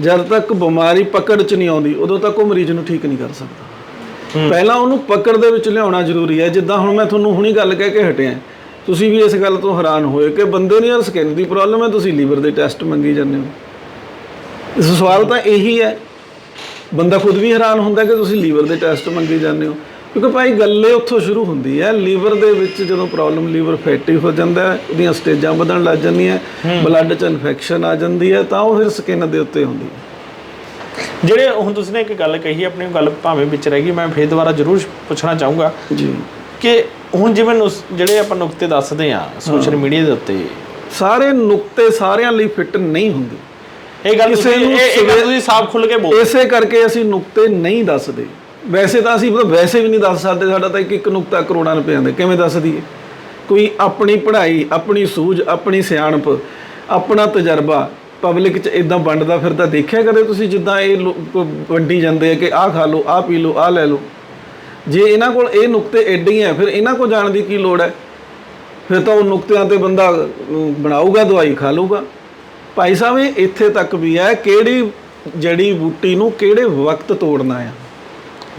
ਜਦ ਤੱਕ ਬਿਮਾਰੀ ਪਕੜ 'ਚ ਨਹੀਂ ਆਉਂਦੀ ਉਦੋਂ ਤੱਕ ਉਹ ਮਰੀਜ਼ ਨੂੰ ਠੀਕ ਨਹੀਂ ਕਰ ਸਕਦਾ। ਪਹਿਲਾਂ ਉਹਨੂੰ ਪਕੜ ਦੇ ਵਿੱਚ ਲਿਆਉਣਾ ਜ਼ਰੂਰੀ ਹੈ। ਜਿੱਦਾਂ ਹੁਣ ਮੈਂ ਤੁਹਾਨੂੰ ਹੁਣੀ ਗੱਲ ਕਹਿ ਕੇ ਹਟਿਆ। ਤੁਸੀਂ ਵੀ ਇਸ ਗੱਲ ਤੋਂ ਹੈਰਾਨ ਹੋਏ ਕਿ ਬੰਦੇ ਨੂੰ ਯਾਰ ਸਕਿਨ ਦੀ ਪ੍ਰੋਬਲਮ ਹੈ ਤੁਸੀਂ ਲੀਵਰ ਦੇ ਟੈਸਟ ਮੰਗੀ ਜਾਂਦੇ ਹੋ। ਇਸ ਸਵਾਲ ਤਾਂ ਇਹੀ ਹੈ। ਬੰਦਾ ਖੁਦ ਵੀ ਹੈਰਾਨ ਹੁੰਦਾ ਕਿ ਤੁਸੀਂ ਲੀਵਰ ਦੇ ਟੈਸਟ ਮੰਗੀ ਜਾਂਦੇ ਹੋ। ਕਿਉਂਕਿ ਭਾਈ ਗੱਲੇ ਉੱਥੋਂ ਸ਼ੁਰੂ ਹੁੰਦੀ ਹੈ। ਲੀਵਰ ਦੇ ਵਿੱਚ ਜਦੋਂ ਪ੍ਰੋਬਲਮ ਲੀਵਰ ਫੈਟੀ ਹੋ ਜਾਂਦਾ ਹੈ ਉਹਦੀਆਂ ਸਟੇਜਾਂ ਵਧਣ ਲੱਗ ਜਾਂਦੀਆਂ ਬਲੱਡ 'ਚ ਇਨਫੈਕਸ਼ਨ ਆ ਜਾਂਦੀ ਹੈ ਤਾਂ ਉਹ ਫਿਰ ਸਕਿਨ ਦੇ ਉੱਤੇ ਹੁੰਦੀ ਹੈ। ਜਿਹੜੇ ਹੁਣ ਤੁਸੀਂ ਨੇ ਇੱਕ ਗੱਲ ਕਹੀ ਆਪਣੀ ਗੱਲ ਭਾਵੇਂ ਵਿੱਚ ਰਹਿ ਗਈ ਮੈਂ ਫੇਰ ਦੁਬਾਰਾ ਜ਼ਰੂਰ ਪੁੱਛਣਾ ਚਾਹੂੰਗਾ ਜੀ। ਕਿ ਹੁਣ ਜਿਵੇਂ ਜਿਹੜੇ ਆਪਾਂ ਨੁਕਤੇ ਦੱਸਦੇ ਆ ਸੋਸ਼ਲ ਮੀਡੀਆ ਦੇ ਉੱਤੇ। ਸਾਰੇ ਨੁਕਤੇ ਸਾਰਿਆਂ ਲਈ ਫਿੱਟ ਨਹੀਂ ਹੁੰਦੇ। ਇਹ ਗੱਲ ਤੁਸੀਂ ਇਹ ਗੱਲ ਤੁਸੀਂ ਸਾਫ਼ ਖੁੱਲ ਕੇ ਬੋਲ। ਇਸੇ ਕਰਕੇ ਅਸੀਂ ਨੁਕਤੇ ਨਹੀਂ ਦੱਸਦੇ। ਵੈਸੇ ਤਾਂ ਅਸੀਂ ਮਤਲਬ ਵੈਸੇ ਵੀ ਨਹੀਂ ਦੱਸ ਸਕਦੇ, ਸਾਡਾ ਤਾਂ ਇੱਕ ਇੱਕ ਨੁਕਤਾ ਕਰੋੜਾਂ ਰੁਪਏ ਦਾ, ਕਿਵੇਂ ਦੱਸ ਦਈਏ? ਕੋਈ ਆਪਣੀ ਪੜ੍ਹਾਈ, ਆਪਣੀ ਸੂਝ, ਆਪਣੀ ਸਿਆਣਪ, ਆਪਣਾ ਤਜਰਬਾ ਪਬਲਿਕ 'ਚ ਇਦਾਂ ਵੰਡਦਾ ਫਿਰਦਾ ਦੇਖਿਆ ਕਦੇ ਤੁਸੀਂ ਜਿੱਦਾਂ ਇਹ ਲੋਕ ਵੰਡੀ ਜਾਂਦੇ ਆ ਕਿ ਆਹ ਖਾ ਲਓ, ਆਹ ਪੀ ਲਓ, ਆਹ ਲੈ ਲਓ? ਜੇ ਇਹਨਾਂ ਕੋਲ ਇਹ ਨੁਕਤੇ ਐਡੇ ਹੀ ਆ, ਫਿਰ ਇਹਨਾਂ ਕੋਲ ਜਾਣ ਦੀ ਕੀ ਲੋੜ ਹੈ? ਫਿਰ ਤਾਂ ਉਹ ਨੁਕਤਿਆਂ ਤੇ ਬੰਦਾ ਬਣਾਊਗਾ, ਦਵਾਈ ਖਾ ਲਊਗਾ। ਭਾਈ ਸਾਹਿਬ, ਇਹ ਇੱਥੇ ਤੱਕ ਵੀ ਹੈ ਕਿਹੜੀ ਜੜੀ ਬੂਟੀ ਨੂੰ ਕਿਹੜੇ ਵਕਤ ਤੋੜਨਾ ਆ?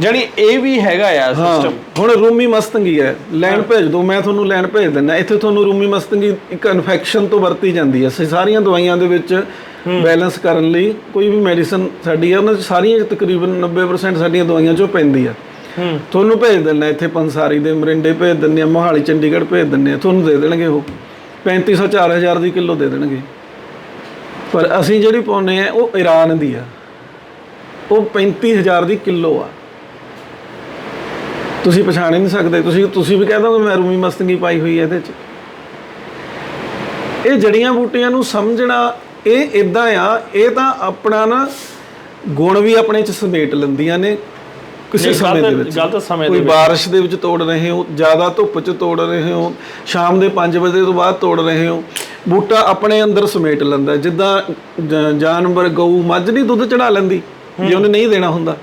ਜਾਨੀ ਇਹ ਵੀ ਹੈਗਾ ਆ ਸਿਸਟਮ ਹੁਣ ਰੂਮੀ ਮਸਤੰਗੀ ਹੈ ਲੈਣ ਭੇਜ ਦਿਓ ਮੈਂ ਤੁਹਾਨੂੰ ਲੈਣ ਭੇਜ ਦਿੰਦਾ। ਇੱਥੇ ਤੁਹਾਨੂੰ ਰੂਮੀ ਮਸਤੰਗੀ ਇੱਕ ਇਨਫੈਕਸ਼ਨ ਤੋਂ ਵਰਤੀ ਜਾਂਦੀ ਹੈ। ਸਾਰੀਆਂ ਦਵਾਈਆਂ ਦੇ ਵਿੱਚ ਬੈਲੈਂਸ ਕਰਨ ਲਈ ਕੋਈ ਵੀ ਮੈਡੀਸਨ ਸਾਡੀ ਹੈ ਉਹਨਾਂ 'ਚ ਸਾਰੀਆਂ ਤਕਰੀਬਨ 90% ਸਾਡੀਆਂ ਦਵਾਈਆਂ 'ਚੋਂ ਪੈਂਦੀ ਆ। ਤੁਹਾਨੂੰ ਭੇਜ ਦਿੰਦਾ ਇੱਥੇ ਪੰਸਾਰੀ ਦੇ ਮਰਿੰਡੇ ਭੇਜ ਦਿੰਦੇ ਆ ਮੋਹਾਲੀ ਚੰਡੀਗੜ੍ਹ ਭੇਜ ਦਿੰਦੇ ਆ ਤੁਹਾਨੂੰ ਦੇ ਦੇਣਗੇ ਉਹ। 3500 4000 ਦੀ ਕਿਲੋ ਦੇ ਦੇਣਗੇ। ਪਰ ਅਸੀਂ ਜਿਹੜੀ ਪਾਉਨੇ ਆ ਉਹ ਈਰਾਨ ਦੀ ਆ। ਉਹ 35000 ਦੀ ਕਿਲੋ ਆ। ਤੁਸੀਂ ਪਛਾਣ ਹੀ ਨਹੀਂ ਸਕਦੇ। ਤੁਸੀਂ ਤੁਸੀਂ ਵੀ ਕਹਿ ਦੋਗੇ ਮੈਂ ਰੂਮੀ ਮਸਤੰਗੀ ਪਾਈ ਹੋਈ ਹੈ ਇਹਦੇ 'ਚ। ਇਹ ਜੜੀਆਂ ਬੂਟੀਆਂ ਨੂੰ ਸਮਝਣਾ ਇਹ ਇਦਾਂ ਆ ਇਹ ਤਾਂ ਆਪਣਾ ਨਾ ਗੁਣ ਵੀ ਆਪਣੇ 'ਚ ਸਮੇਟ ਲੈਂਦੀਆਂ ਨੇ ਕਿਸੇ ਸਮੇਂ ਦੇ ਵਿੱਚ। ਗਲਤ ਸਮੇਂ ਦੇ ਕੋਈ। ਬਾਰਿਸ਼ ਦੇ ਵਿੱਚ ਤੋੜ ਰਹੇ ਹੋ ਜ਼ਿਆਦਾ ਧੁੱਪ 'ਚ ਤੋੜ ਰਹੇ ਹੋ ਸ਼ਾਮ ਦੇ 5 ਵਜੇ ਤੋਂ ਬਾਅਦ ਤੋੜ ਰਹੇ ਹੋ ਬੂਟਾ ਆਪਣੇ ਅੰਦਰ ਸਮੇਟ ਲੈਂਦਾ। ਜਿੱਦਾਂ ਜਾਨਵਰ ਗਊ ਮੱਝ ਨਹੀਂ ਦੁੱਧ ਚੜਾ ਲੈਂਦੀ ਜੇ ਉਹਨੇ ਨਹੀਂ ਦੇਣਾ ਹੁੰਦਾ।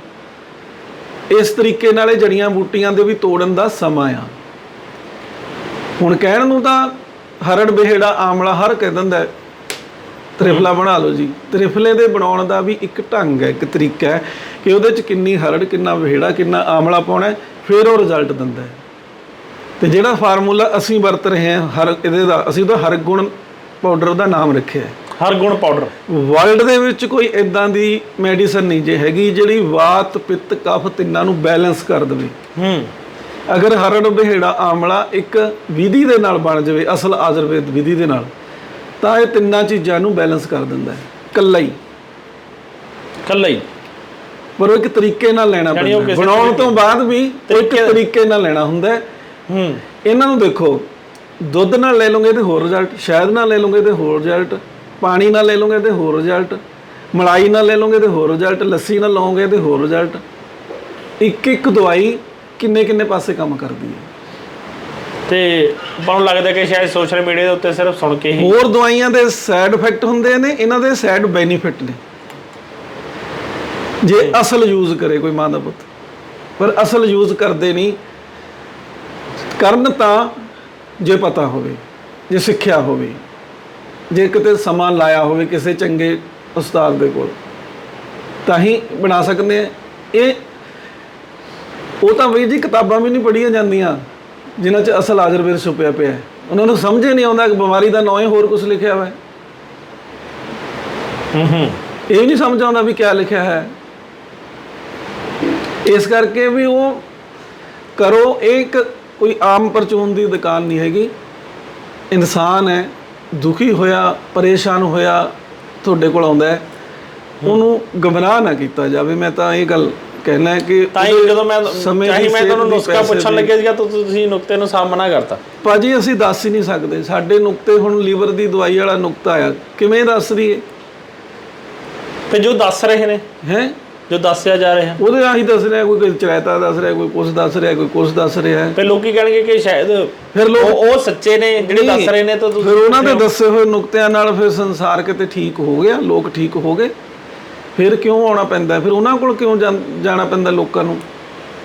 ਇਸ ਤਰੀਕੇ ਨਾਲ ਇਹ ਜੜੀਆਂ ਬੂਟੀਆਂ ਦੇ ਵੀ ਤੋੜਨ ਦਾ ਸਮਾਂ ਆ। ਹੁਣ ਕਹਿਣ ਨੂੰ ਤਾਂ ਹਰੜ ਬਿਹੜਾ ਆਮਲਾ ਹਰ ਕਹਿ ਦਿੰਦਾ ਹੈ। ਤ੍ਰਿਫਲਾ ਬਣਾ ਲਓ ਜੀ। ਤ੍ਰਿਫਲੇ ਦੇ ਬਣਾਉਣ ਦਾ ਵੀ ਇੱਕ ਢੰਗ ਹੈ, ਇੱਕ ਤਰੀਕਾ ਹੈ ਕਿ ਉਹਦੇ ਚ ਕਿੰਨੀ ਹਰੜ, ਕਿੰਨਾ ਵਿਹੜਾ, ਕਿੰਨਾ ਆਮਲਾ ਪਾਉਣਾ ਫਿਰ ਉਹ ਰਿਜ਼ਲਟ ਦਿੰਦਾ ਹੈ। ਤੇ ਜਿਹੜਾ ਫਾਰਮੂਲਾ ਅਸੀਂ ਵਰਤ ਰਹੇ ਹਾਂ, ਹਰ ਇਹਦੇ ਦਾ, ਅਸੀਂ ਉਹਦਾ ਹਰ ਗੁਣ ਪਾਊਡਰ ਦਾ ਨਾਮ ਰੱਖਿਆ ਹੈ। ਹਰ ਗੁਣ ਪਾਊਡਰ। ਵਰਲਡ ਦੇ ਵਿੱਚ ਕੋਈ ਇਦਾਂ ਦੀ ਮੈਡੀਸਨ ਨਹੀਂ ਜੇ ਹੈਗੀ ਜਿਹੜੀ ਵਾਤ ਪਿੱਤ ਕਫ ਤਿੰਨਾਂ ਨੂੰ ਬੈਲੈਂਸ ਕਰ ਦੇਵੇ। ਹੂੰ। ਅਗਰ ਹਰੜ ਬਿਹੜਾ ਆਮਲਾ ਇੱਕ ਵਿਧੀ ਦੇ ਨਾਲ ਬਣ ਜਾਵੇ ਅਸਲ ਆਯੁਰਵੇਦ ਵਿਧੀ ਦੇ ਨਾਲ ਤਾਂ ਇਹ ਤਿੰਨਾਂ ਚੀਜ਼ਾਂ ਨੂੰ ਬੈਲੈਂਸ ਕਰ ਦਿੰਦਾ ਹੈ। ਇਕੱਲਾ ਹੀ ਕੱਲਾ ਹੀ ਪਰ ਉਹ ਇੱਕ ਤਰੀਕੇ ਨਾਲ ਲੈਣਾ ਪੈਂਦਾ ਬਣਾਉਣ ਤੋਂ ਬਾਅਦ ਵੀ ਇੱਕ ਤਰੀਕੇ- ਤਰੀਕੇ ਨਾਲ ਲੈਣਾ ਹੁੰਦਾ ਹੈ। ਹੂੰ। ਇਹਨਾਂ ਨੂੰ ਦੇਖੋ ਦੁੱਧ ਨਾਲ ਲੈ ਲਓਗੇ ਤੇ ਹੋਰ ਰਿਜ਼ਲਟ ਸ਼ਹਿਦ ਨਾਲ ਲੈ ਲਓਗੇ ਤੇ ਹੋਰ ਰਿਜ਼ਲਟ ਪਾਣੀ ਨਾਲ ਲੈ ਲਓਗੇ ਤੇ ਹੋਰ ਰਿਜ਼ਲਟ ਮਲਾਈ ਨਾਲ ਲੈ ਲਓਗੇ ਤੇ ਹੋਰ ਰਿਜ਼ਲਟ ਲੱਸੀ ਨਾਲ ਲਓਗੇ ਤੇ ਹੋਰ ਰਿਜ਼ਲਟ ਇੱਕ ਇੱਕ ਦਵਾਈ ਕਿੰਨੇ ਕਿੰਨੇ ਪਾਸੇ ਕੰਮ ਕਰਦੀ ਹੈ? ਤੇ ਨੂੰ ਲੱਗਦਾ ਕਿ ਸ਼ਾਇਦ ਸੋਸ਼ਲ ਮੀਡੀਆ ਦੇ ਉੱਤੇ ਸਿਰਫ ਸੁਣ ਕੇ ਹੀ। ਹੋਰ ਦਵਾਈਆਂ ਦੇ ਸਾਈਡ ਇਫੈਕਟ ਹੁੰਦੇ ਨੇ ਇਹਨਾਂ ਦੇ ਸਾਈਡ ਬੈਨੀਫਿਟ ਨੇ। ਜੇ ਅਸਲ ਯੂਜ਼ ਕਰੇ ਕੋਈ ਮਾਂ ਦਾ ਪੁੱਤ। ਪਰ ਅਸਲ ਯੂਜ਼ ਕਰਦੇ ਨਹੀਂ। ਕਰਨ ਤਾਂ ਜੇ ਪਤਾ ਹੋਵੇ ਜੇ ਸਿੱਖਿਆ ਹੋਵੇ। ਜੇ ਕਿਤੇ ਸਮਾਂ ਲਾਇਆ ਹੋਵੇ ਕਿਸੇ ਚੰਗੇ ਉਸਤਾਦ ਦੇ ਕੋਲ ਤਾਂ ਹੀ ਬਣਾ ਸਕਦੇ ਆ ਇਹ ਉਹ ਤਾਂ ਵੀ ਜੀ ਕਿਤਾਬਾਂ ਵੀ ਨਹੀਂ ਪੜ੍ਹੀਆਂ ਜਾਂਦੀਆਂ ਜਿਨ੍ਹਾਂ 'ਚ ਅਸਲ ਆਯੁਰਵੇਦ ਛੁਪਿਆ ਪਿਆ ਹੈ। ਉਹਨਾਂ ਨੂੰ ਸਮਝ ਹੀ ਨਹੀਂ ਆਉਂਦਾ ਕਿ ਬਿਮਾਰੀ ਦਾ ਨਾਂ ਹੀ ਹੋਰ ਕੁਝ ਲਿਖਿਆ ਹੋਇਆ ਹੈ। ਹੂੰ ਹੂੰ। ਇਹ ਨਹੀਂ ਸਮਝ ਆਉਂਦਾ ਵੀ ਕੀ ਲਿਖਿਆ ਹੈ। ਇਸ ਕਰਕੇ ਵੀ ਉਹ ਕਰੋ ਇੱਕ ਕੋਈ ਆਮ ਪਰਚੂਨ ਦੀ ਦੁਕਾਨ ਨਹੀਂ ਹੈਗੀ। ਇਨਸਾਨ ਹੈ। ਦੁਖੀ ਹੋਇਆ ਪਰੇਸ਼ਾਨ ਹੋਇਆ ਤੁਹਾਡੇ ਕੋਲ ਆਉਂਦਾ ਹੈ ਉਹਨੂੰ ਗਮਰਾਹ ਨਾ ਕੀਤਾ ਜਾਵੇ। ਮੈਂ ਤਾਂ ਇਹ ਗੱਲ ਕਹਿਣਾ ਹੈ ਕਿ ਤਾਂ ਹੀ ਜਦੋਂ ਮੈਂ ਸਮੇਂ ਚਾਹੀ ਮੈਂ ਤੁਹਾਨੂੰ ਨੁਸਖਾ ਪੁੱਛਣ। ਲੱਗਿਆ ਸੀਗਾ ਤਾਂ ਤੁਸੀਂ ਨੁਕਤੇ ਨੂੰ ਸਾਹਮਣਾ ਕਰਤਾ। ਭਾਜੀ ਅਸੀਂ ਦੱਸ ਹੀ ਨਹੀਂ ਸਕਦੇ। ਸਾਡੇ ਨੁਕਤੇ ਹੁਣ ਲੀਵਰ ਦੀ ਦਵਾਈ ਵਾਲਾ ਨੁਕਤਾ ਆ। ਕਿਵੇਂ ਦੱਸ ਦਈਏ? ਤੇ ਜੋ ਦੱਸ ਰਹੇ ਨੇ। ਹੈ? ਜੋ ਦੱਸਿਆ ਜਾ ਰਿਹਾ। ਉਹਦੇ ਆਹੀ ਦੱਸ ਰਿਹਾ ਕੋਈ ਕੋਈ ਚਰਾਇਤਾ ਦੱਸ ਰਿਹਾ ਕੋਈ ਕੁਛ ਦੱਸ ਰਿਹਾ ਕੋਈ ਕੁਛ ਦੱਸ ਰਿਹਾ। ਹੈ ਤੇ ਲੋਕੀ ਕਹਿਣਗੇ ਕਿ ਸ਼ਾਇਦ ਫਿਰ ਲੋਕ ਉਹ ਉਹ ਸੱਚੇ ਨੇ ਜਿਹੜੇ ਦੱਸ ਰਹੇ ਨੇ ਤਾਂ ਤੁਸੀਂ ਫਿਰ ਉਹਨਾਂ ਦੇ ਦੱਸੇ ਹੋਏ ਨੁਕਤਿਆਂ ਨਾਲ ਫਿਰ ਸੰਸਾਰ ਕਿਤੇ ਠੀਕ ਹੋ ਗਿਆ ਲੋਕ ਠੀਕ ਹੋ ਗਏ। ਫਿਰ ਕਿਉਂ ਆਉਣਾ ਪੈਂਦਾ ਫਿਰ ਉਹਨਾਂ ਕੋਲ ਕਿਉਂ ਜਾਂ- ਜਾਣਾ ਪੈਂਦਾ ਲੋਕਾਂ ਨੂੰ?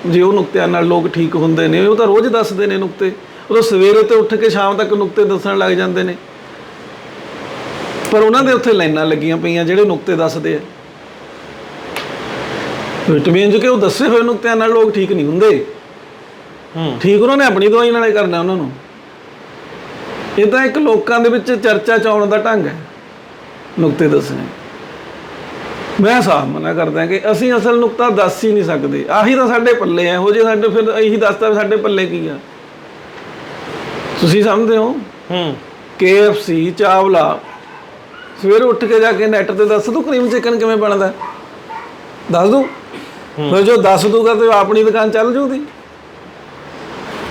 ਜੇ ਉਹ ਨੁਕਤਿਆਂ ਨਾਲ ਲੋਕ ਠੀਕ ਹੁੰਦੇ ਨੇ ਉਹ ਤਾਂ ਰੋਜ਼ ਦੱਸਦੇ ਨੇ ਨੁਕਤੇ। ਉਹ ਤਾਂ ਸਵੇਰੇ ਤੇ ਉੱਠ ਕੇ ਸ਼ਾਮ ਤੱਕ ਨੁਕਤੇ ਦੱਸਣ ਲੱਗ ਜਾਂਦੇ ਨੇ। ਪਰ ਉਹਨਾਂ ਦੇ ਉੱਥੇ ਲਾਈਨਾਂ ਲੱਗੀਆਂ ਪਈਆਂ ਜਿਹੜੇ ਨੁਕਤੇ ਦੱਸਦੇ ਆ। ਵਿਟਾਮਿਨ ਕਿ ਉਹ ਦੱਸੇ ਹੋਏ ਨੁਕਤਿਆਂ ਨਾਲ ਲੋਕ ਠੀਕ ਨਹੀਂ ਹੁੰਦੇ। ਹੂੰ। ਠੀਕ ਉਹਨਾਂ ਨੇ ਆਪਣੀ ਦਵਾਈ ਨਾਲੇ ਕਰਨਾ ਉਹਨਾਂ ਨੂੰ। ਇਹ ਤਾਂ ਇੱਕ ਲੋਕਾਂ ਦੇ ਵਿੱਚ ਚਰਚਾ ਚ ਆਉਣ ਦਾ ਢੰਗ ਹੈ। ਨੁਕਤੇ ਦੱਸਣੇ। ਮੈਂ ਸਾਫ਼ ਮਨਾ ਕਰਦਾ ਕਿ ਅਸੀਂ ਅਸਲ ਨੁਕਤਾ ਦੱਸ ਹੀ ਨਹੀਂ ਸਕਦੇ। ਆਹੀ ਤਾਂ ਸਾਡੇ ਪੱਲੇ ਆ। ਇਹੋ ਜਿਹੇ ਸਾਡੇ ਫਿਰ ਇਹੀ ਦੱਸਦਾ ਸਾਡੇ ਪੱਲੇ ਕੀ ਆ। ਤੁਸੀਂ ਸਮਝਦੇ ਹੋ? ਹੂੰ। KFC ਚਾਵਲਾ। ਸਵੇਰੇ ਉੱਠ ਕੇ ਜਾ ਕੇ ਨੈਟ ਤੇ ਦੱਸ ਦੂ ਕਰੀਮ ਚਿਕਨ ਕਿਵੇਂ ਬਣਦਾ? ਹੈ? ਦੱਸ ਦੂ? ਫਿਰ ਜੋ ਦੱਸ ਦੂਗਾ ਤੇ ਆਪਣੀ ਦੁਕਾਨ ਚੱਲ ਜੂਦੀ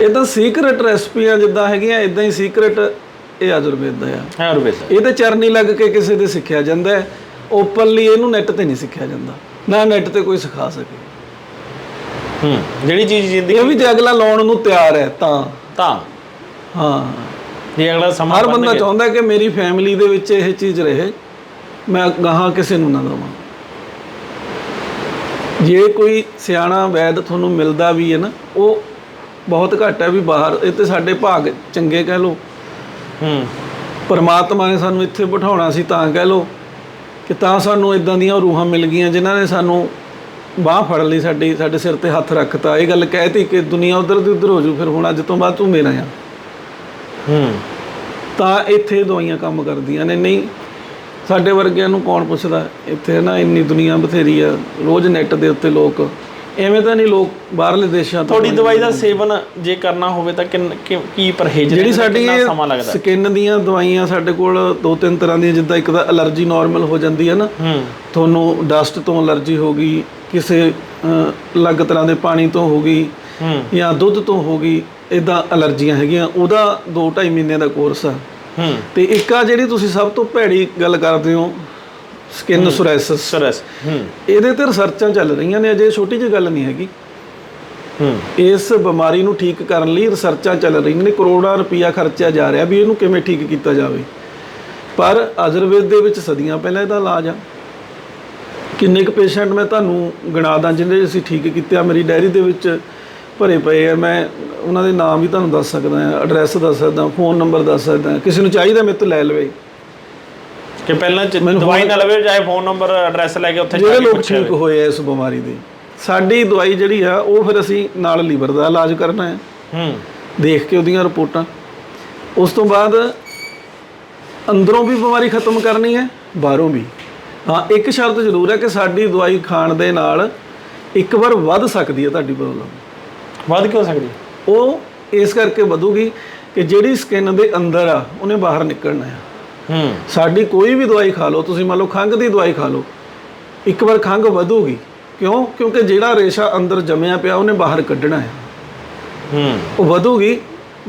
ਇਹ ਤਾਂ ਸੀਕ੍ਰੇਟ ਰੈਸਪੀਆਂ ਜਿੱਦਾਂ ਹੈਗੀਆਂ ਇਦਾਂ ਹੀ ਸੀਕ੍ਰੇਟ ਇਹ ਆਯੁਰਵੇਦ ਦਾ ਆ। ਆਯੁਰਵੇਦ ਇਹ ਤੇ ਚਰਨੀ ਲੱਗ ਕੇ ਕਿਸੇ ਦੇ ਸਿੱਖਿਆ ਜਾਂਦਾ ਹੈ। ਓਪਨਲੀ ਇਹਨੂੰ ਨੈਟ ਤੇ ਨਹੀਂ ਸਿੱਖਿਆ ਜਾਂਦਾ। ਨਾ ਨੈਟ ਤੇ ਕੋਈ ਸਿਖਾ ਸਕੇ। ਹੂੰ ਜਿਹੜੀ ਚੀਜ਼ ਜ਼ਿੰਦਗੀ ਇਹ ਵੀ ਜੇ ਅਗਲਾ ਲਾਉਣ ਨੂੰ ਤਿਆਰ ਹੈ ਤਾਂ। ਤਾਂ। ਹਾਂ। ਜੇ ਅਗਲਾ ਸਮਾਂ ਹਰ ਬੰਦਾ ਚਾਹੁੰਦਾ ਕਿ ਮੇਰੀ ਫੈਮਿਲੀ ਦੇ ਵਿੱਚ ਇਹ ਚੀਜ਼ ਰਹੇ। ਮੈਂ ਗਾਹਾਂ ਕਿਸੇ ਨੂੰ ਨਾ ਦਵਾਂ। ਜੇ ਕੋਈ ਸਿਆਣਾ ਵੈਦ ਤੁਹਾਨੂੰ ਮਿਲਦਾ ਵੀ ਹੈ ਨਾ ਉਹ ਬਹੁਤ ਘੱਟ ਹੈ ਵੀ ਬਾਹਰ ਇਹ ਤੇ ਸਾਡੇ ਭਾਗ ਚੰਗੇ ਕਹਿ ਲੋ ਹੂੰ। ਪਰਮਾਤਮਾ ਨੇ ਸਾਨੂੰ ਇੱਥੇ ਬਿਠਾਉਣਾ ਸੀ ਤਾਂ ਕਹਿ ਲੋ ਕਿ ਤਾਂ ਸਾਨੂੰ ਇਦਾਂ ਦੀਆਂ ਰੂਹਾਂ ਮਿਲ ਗਈਆਂ ਜਿਨ੍ਹਾਂ ਨੇ ਸਾਨੂੰ ਬਾਹ ਫੜ ਲਈ ਸਾਡੀ ਸਾਡੇ ਸਿਰ ਤੇ ਹੱਥ ਰੱਖਤਾ। ਇਹ ਗੱਲ ਕਹਿਤੀ ਕਿ ਦੁਨੀਆ ਉਧਰ ਦੀ ਉਧਰ ਹੋ ਜੂ ਫਿਰ ਹੁਣ ਅੱਜ ਤੋਂ ਬਾਅਦ ਤੂੰ ਮੇਰਾ ਆ। ਹੂੰ। ਤਾਂ ਇੱਥੇ ਦਵਾਈਆਂ ਕੰਮ ਕਰਦੀਆਂ ਨੇ। ਨਹੀਂ ਸਾਡੇ ਵਰਗਿਆਂ ਨੂੰ ਕੌਣ ਪੁੱਛਦਾ? ਇੱਥੇ ਨਾ ਇੰਨੀ ਦੁਨੀਆ ਬਥੇਰੀ ਆ। ਰੋਜ਼ ਨੈੱਟ ਦੇ ਉੱਤੇ ਲੋਕ ਐਵੇਂ ਤਾਂ ਨਹੀਂ ਲੋਕ ਬਾਹਰਲੇ ਦੇਸ਼ਾਂ ਤੋਂ ਤੁਹਾਡੀ ਦਵਾਈ ਦਾ ਸੇਵਨ ਜੇ ਕਰਨਾ ਹੋਵੇ ਤਾਂ ਕਿੰਨ- ਕਿ- ਪਰਹੇਜ਼ ਜਿਹੜੀ ਸਾਡੀ ਸਕਿਨ ਦੀਆਂ ਦਵਾਈਆਂ ਸਾਡੇ ਕੋਲ ਦੋ ਤਿੰਨ ਤਰ੍ਹਾਂ ਦੀਆਂ ਜਿੱਦਾਂ ਇੱਕ ਤਾਂ ਅਲਰਜੀ ਨਾਰਮਲ ਹੋ ਜਾਂਦੀ ਹੈ ਨਾ। ਤੁਹਾਨੂੰ ਡਸਟ ਤੋਂ ਅਲਰਜੀ ਹੋ ਗਈ ਕਿਸੇ ਅਲੱਗ ਤਰ੍ਹਾਂ ਦੇ ਪਾਣੀ ਤੋਂ ਹੋ ਗਈ ਜਾਂ ਦੁੱਧ ਤੋਂ ਹੋ ਗਈ ਇਦਾਂ ਅਲਰਜੀਆਂ ਹੈਗੀਆਂ। ਉਹਦਾ 2.5 ਮਹੀਨੇ ਦਾ ਕੋਰਸ ਆ। ਹੂੰ। ਤੇ ਇੱਕ ਆ ਜਿਹੜੀ ਤੁਸੀਂ ਸਭ ਤੋਂ ਭੈੜੀ ਗੱਲ ਕਰਦੇ ਹੋ ਸਕਿਨ ਸੋਰਾਇਸਿਸ ਸਰਸ ਹੂੰ। ਇਹਦੇ ਤੇ ਰਿਸਰਚਾਂ ਚੱਲ ਰਹੀਆਂ ਨੇ ਅਜੇ ਛੋਟੀ ਜਿਹੀ ਗੱਲ ਨਹੀਂ ਹੈਗੀ। ਹੂੰ। ਇਸ ਬਿਮਾਰੀ ਨੂੰ ਠੀਕ ਕਰਨ ਲਈ ਰਿਸਰਚਾਂ ਚੱਲ ਰਹੀਆਂ ਨੇ ਕਰੋੜਾਂ ਰੁਪਈਆ ਖਰਚਿਆ ਜਾ ਰਿਹਾ ਵੀ ਇਹਨੂੰ ਕਿਵੇਂ ਠੀਕ ਕੀਤਾ ਜਾਵੇ। ਪਰ ਆਯੁਰਵੇਦ ਦੇ ਵਿੱਚ ਸਦੀਆਂ ਪਹਿਲਾਂ ਇਹਦਾ ਇਲਾਜ ਆ। ਕਿੰਨੇ ਕੁ ਪੇਸ਼ੈਂਟ ਮੈਂ ਤੁਹਾਨੂੰ ਗਿਣਾ ਦਾਂ ਜਿਹਨੇ ਅਸੀਂ ਠੀਕ ਕੀਤੇ ਆ ਮੇਰੀ ਡਾਇਰੀ ਦੇ ਵਿੱਚ ਭਰੇ ਪਏ ਆ। ਮੈਂ ਉਹਨਾਂ ਦੇ ਨਾਮ ਵੀ ਤੁਹਾਨੂੰ ਦੱਸ ਸਕਦਾ ਆ ਐਡਰੈਸ ਦੱਸ ਸਕਦਾ ਫੋਨ ਨੰਬਰ ਦੱਸ ਸਕਦਾ ਕਿਸੇ ਨੂੰ ਚਾਹੀਦਾ ਮੇਰੇ ਤੋਂ ਲੈ ਲਵੇ। ਕਿ ਪਹਿਲਾਂ ਦਵਾਈ ਨਾ ਲਵੇ ਚਾਹੇ ਫੋਨ ਨੰਬਰ ਐਡਰੈਸ ਲੈ ਕੇ ਉੱਥੇ ਜਾ ਜਿਹੜੇ ਕੇ ਠੀਕ ਹੋਏ ਇਸ ਬਿਮਾਰੀ ਦੇ ਸਾਡੀ ਦਵਾਈ ਜਿਹੜੀ ਆ ਉਹ ਫਿਰ ਅਸੀਂ ਨਾਲ ਲੀਵਰ ਦਾ ਇਲਾਜ ਕਰਨਾ ਹੈ। ਹੂੰ। ਦੇਖ ਕੇ ਉਹਦੀਆਂ ਰਿਪੋਰਟਾਂ। ਉਸ ਤੋਂ ਬਾਅਦ ਅੰਦਰੋਂ ਵੀ ਬਿਮਾਰੀ ਖਤਮ ਕਰਨੀ ਹੈ ਬਾਹਰੋਂ ਵੀ। ਹਾਂ ਇੱਕ ਸ਼ਰਤ ਜ਼ਰੂਰ ਹੈ ਕਿ ਸਾਡੀ ਦਵਾਈ ਖਾਣ ਦੇ ਨਾਲ ਇੱਕ ਵਾਰ ਵੱਧ ਸਕਦੀ ਹੈ ਤੁਹਾਡੀ ਪ੍ਰੋਬਲਮ। ਵੱਧ ਕਿਉਂ ਸਕਦੀ? ਉਹ ਇਸ ਕਰਕੇ ਵਧੂਗੀ ਕਿ ਜਿਹੜੀ ਸਕਿਨ ਦੇ ਅੰਦਰ ਆ ਉਹਨੇ ਬਾਹਰ ਨਿਕਲਣਾ ਹੈ ਹੂੰ। ਸਾਡੀ ਕੋਈ ਵੀ ਦਵਾਈ ਖਾ ਲਓ ਤੁਸੀਂ ਮੰਨ ਲਓ ਖੰਘ ਦੀ ਦਵਾਈ ਖਾ ਲਓ ਇੱਕ ਵਾਰ ਖੰਘ ਵਧੂਗੀ। ਕਿਉਂ? ਕਿਉਂਕਿ ਜਿਹੜਾ ਰੇਸ਼ਾ ਅੰਦਰ ਜੰਮਿਆ ਪਿਆ ਉਹਨੇ ਬਾਹਰ ਕੱਢਣਾ ਹੈ ਹੂੰ। ਉਹ ਵਧੂਗੀ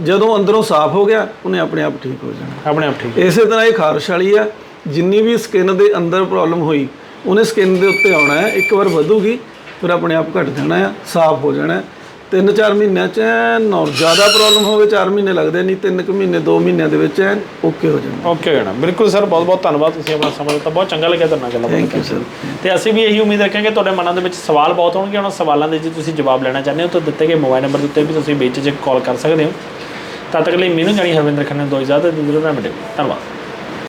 ਜਦੋਂ ਅੰਦਰੋਂ ਸਾਫ਼ ਹੋ ਗਿਆ ਉਹਨੇ ਆਪਣੇ ਆਪ ਠੀਕ ਹੋ ਜਾਣਾ। ਆਪਣੇ ਆਪ ਠੀਕ। ਇਸੇ ਤਰ੍ਹਾਂ ਇਹ ਖਾਰਸ਼ ਵਾਲੀ ਆ ਜਿੰਨੀ ਵੀ ਸਕਿਨ ਦੇ ਅੰਦਰ ਪ੍ਰੋਬਲਮ ਹੋਈ ਉਹਨੇ ਸਕਿਨ ਦੇ ਉੱਤੇ ਆਉਣਾ ਹੈ ਇੱਕ ਵਾਰ ਵਧੂਗੀ ਫਿਰ ਆਪਣੇ ਆਪ ਘਟ ਜਾਣਾ ਹੈ ਸਾਫ਼ ਹੋ ਜਾਣਾ ਹੈ ਤਿੰਨ ਚਾਰ ਮਹੀਨਿਆਂ ਚ ਐਨ ਔਰ ਜ਼ਿਆਦਾ ਪ੍ਰੋਬਲਮ ਹੋਵੇ 4 ਮਹੀਨੇ ਲੱਗਦੇ ਨਹੀਂ ਤਿੰਨ ਕੁ ਮਹੀਨੇ 2 ਮਹੀਨਿਆਂ ਦੇ ਵਿੱਚ ਐਨ ਓਕੇ ਹੋ ਜਾਣਾ ਓਕੇ ਜਣਾ। ਬਿਲਕੁਲ ਸਰ ਬਹੁਤ ਬਹੁਤ ਧੰਨਵਾਦ ਤੁਸੀਂ ਆਪਣਾ ਸਮਾਂ ਦਿੱਤਾ। ਬਹੁਤ ਚੰਗਾ ਲੱਗਿਆ ਤੁਹਾਡੇ ਨਾਲ ਗੱਲਾਂ ਥੈਂਕ ਯੂ ਸਰ ਤੇ ਅਸੀਂ ਵੀ ਇਹੀ ਉਮੀਦ ਰੱਖਾਂਗੇ ਤੁਹਾਡੇ ਮਨਾਂ ਦੇ ਵਿੱਚ ਸਵਾਲ ਬਹੁਤ ਹੋਣਗੇ ਉਹਨਾਂ ਸਵਾਲਾਂ ਦੇ ਜੇ ਤੁਸੀਂ ਜਵਾਬ ਲੈਣਾ ਚਾਹੁੰਦੇ ਹੋ ਤਾਂ ਦਿੱਤੇ ਗਏ ਮੋਬਾਈਲ ਨੰਬਰ ਦੇ ਉੱਤੇ ਵੀ ਤੁਸੀਂ ਵਿੱਚ ਜੇ ਕਾਲ ਕਰ ਸਕਦੇ ਹੋ। ਤਦ ਤੱਕ ਲਈ ਮੈਨੂੰ ਜਾਣੀ ਹਰਵਿੰਦਰ ਖੰਨੇ ਦੋ ਇਜਾਜ਼ਤ ਦਿੰਦੇ ਰਹੋ ਧੰਨਵਾਦ।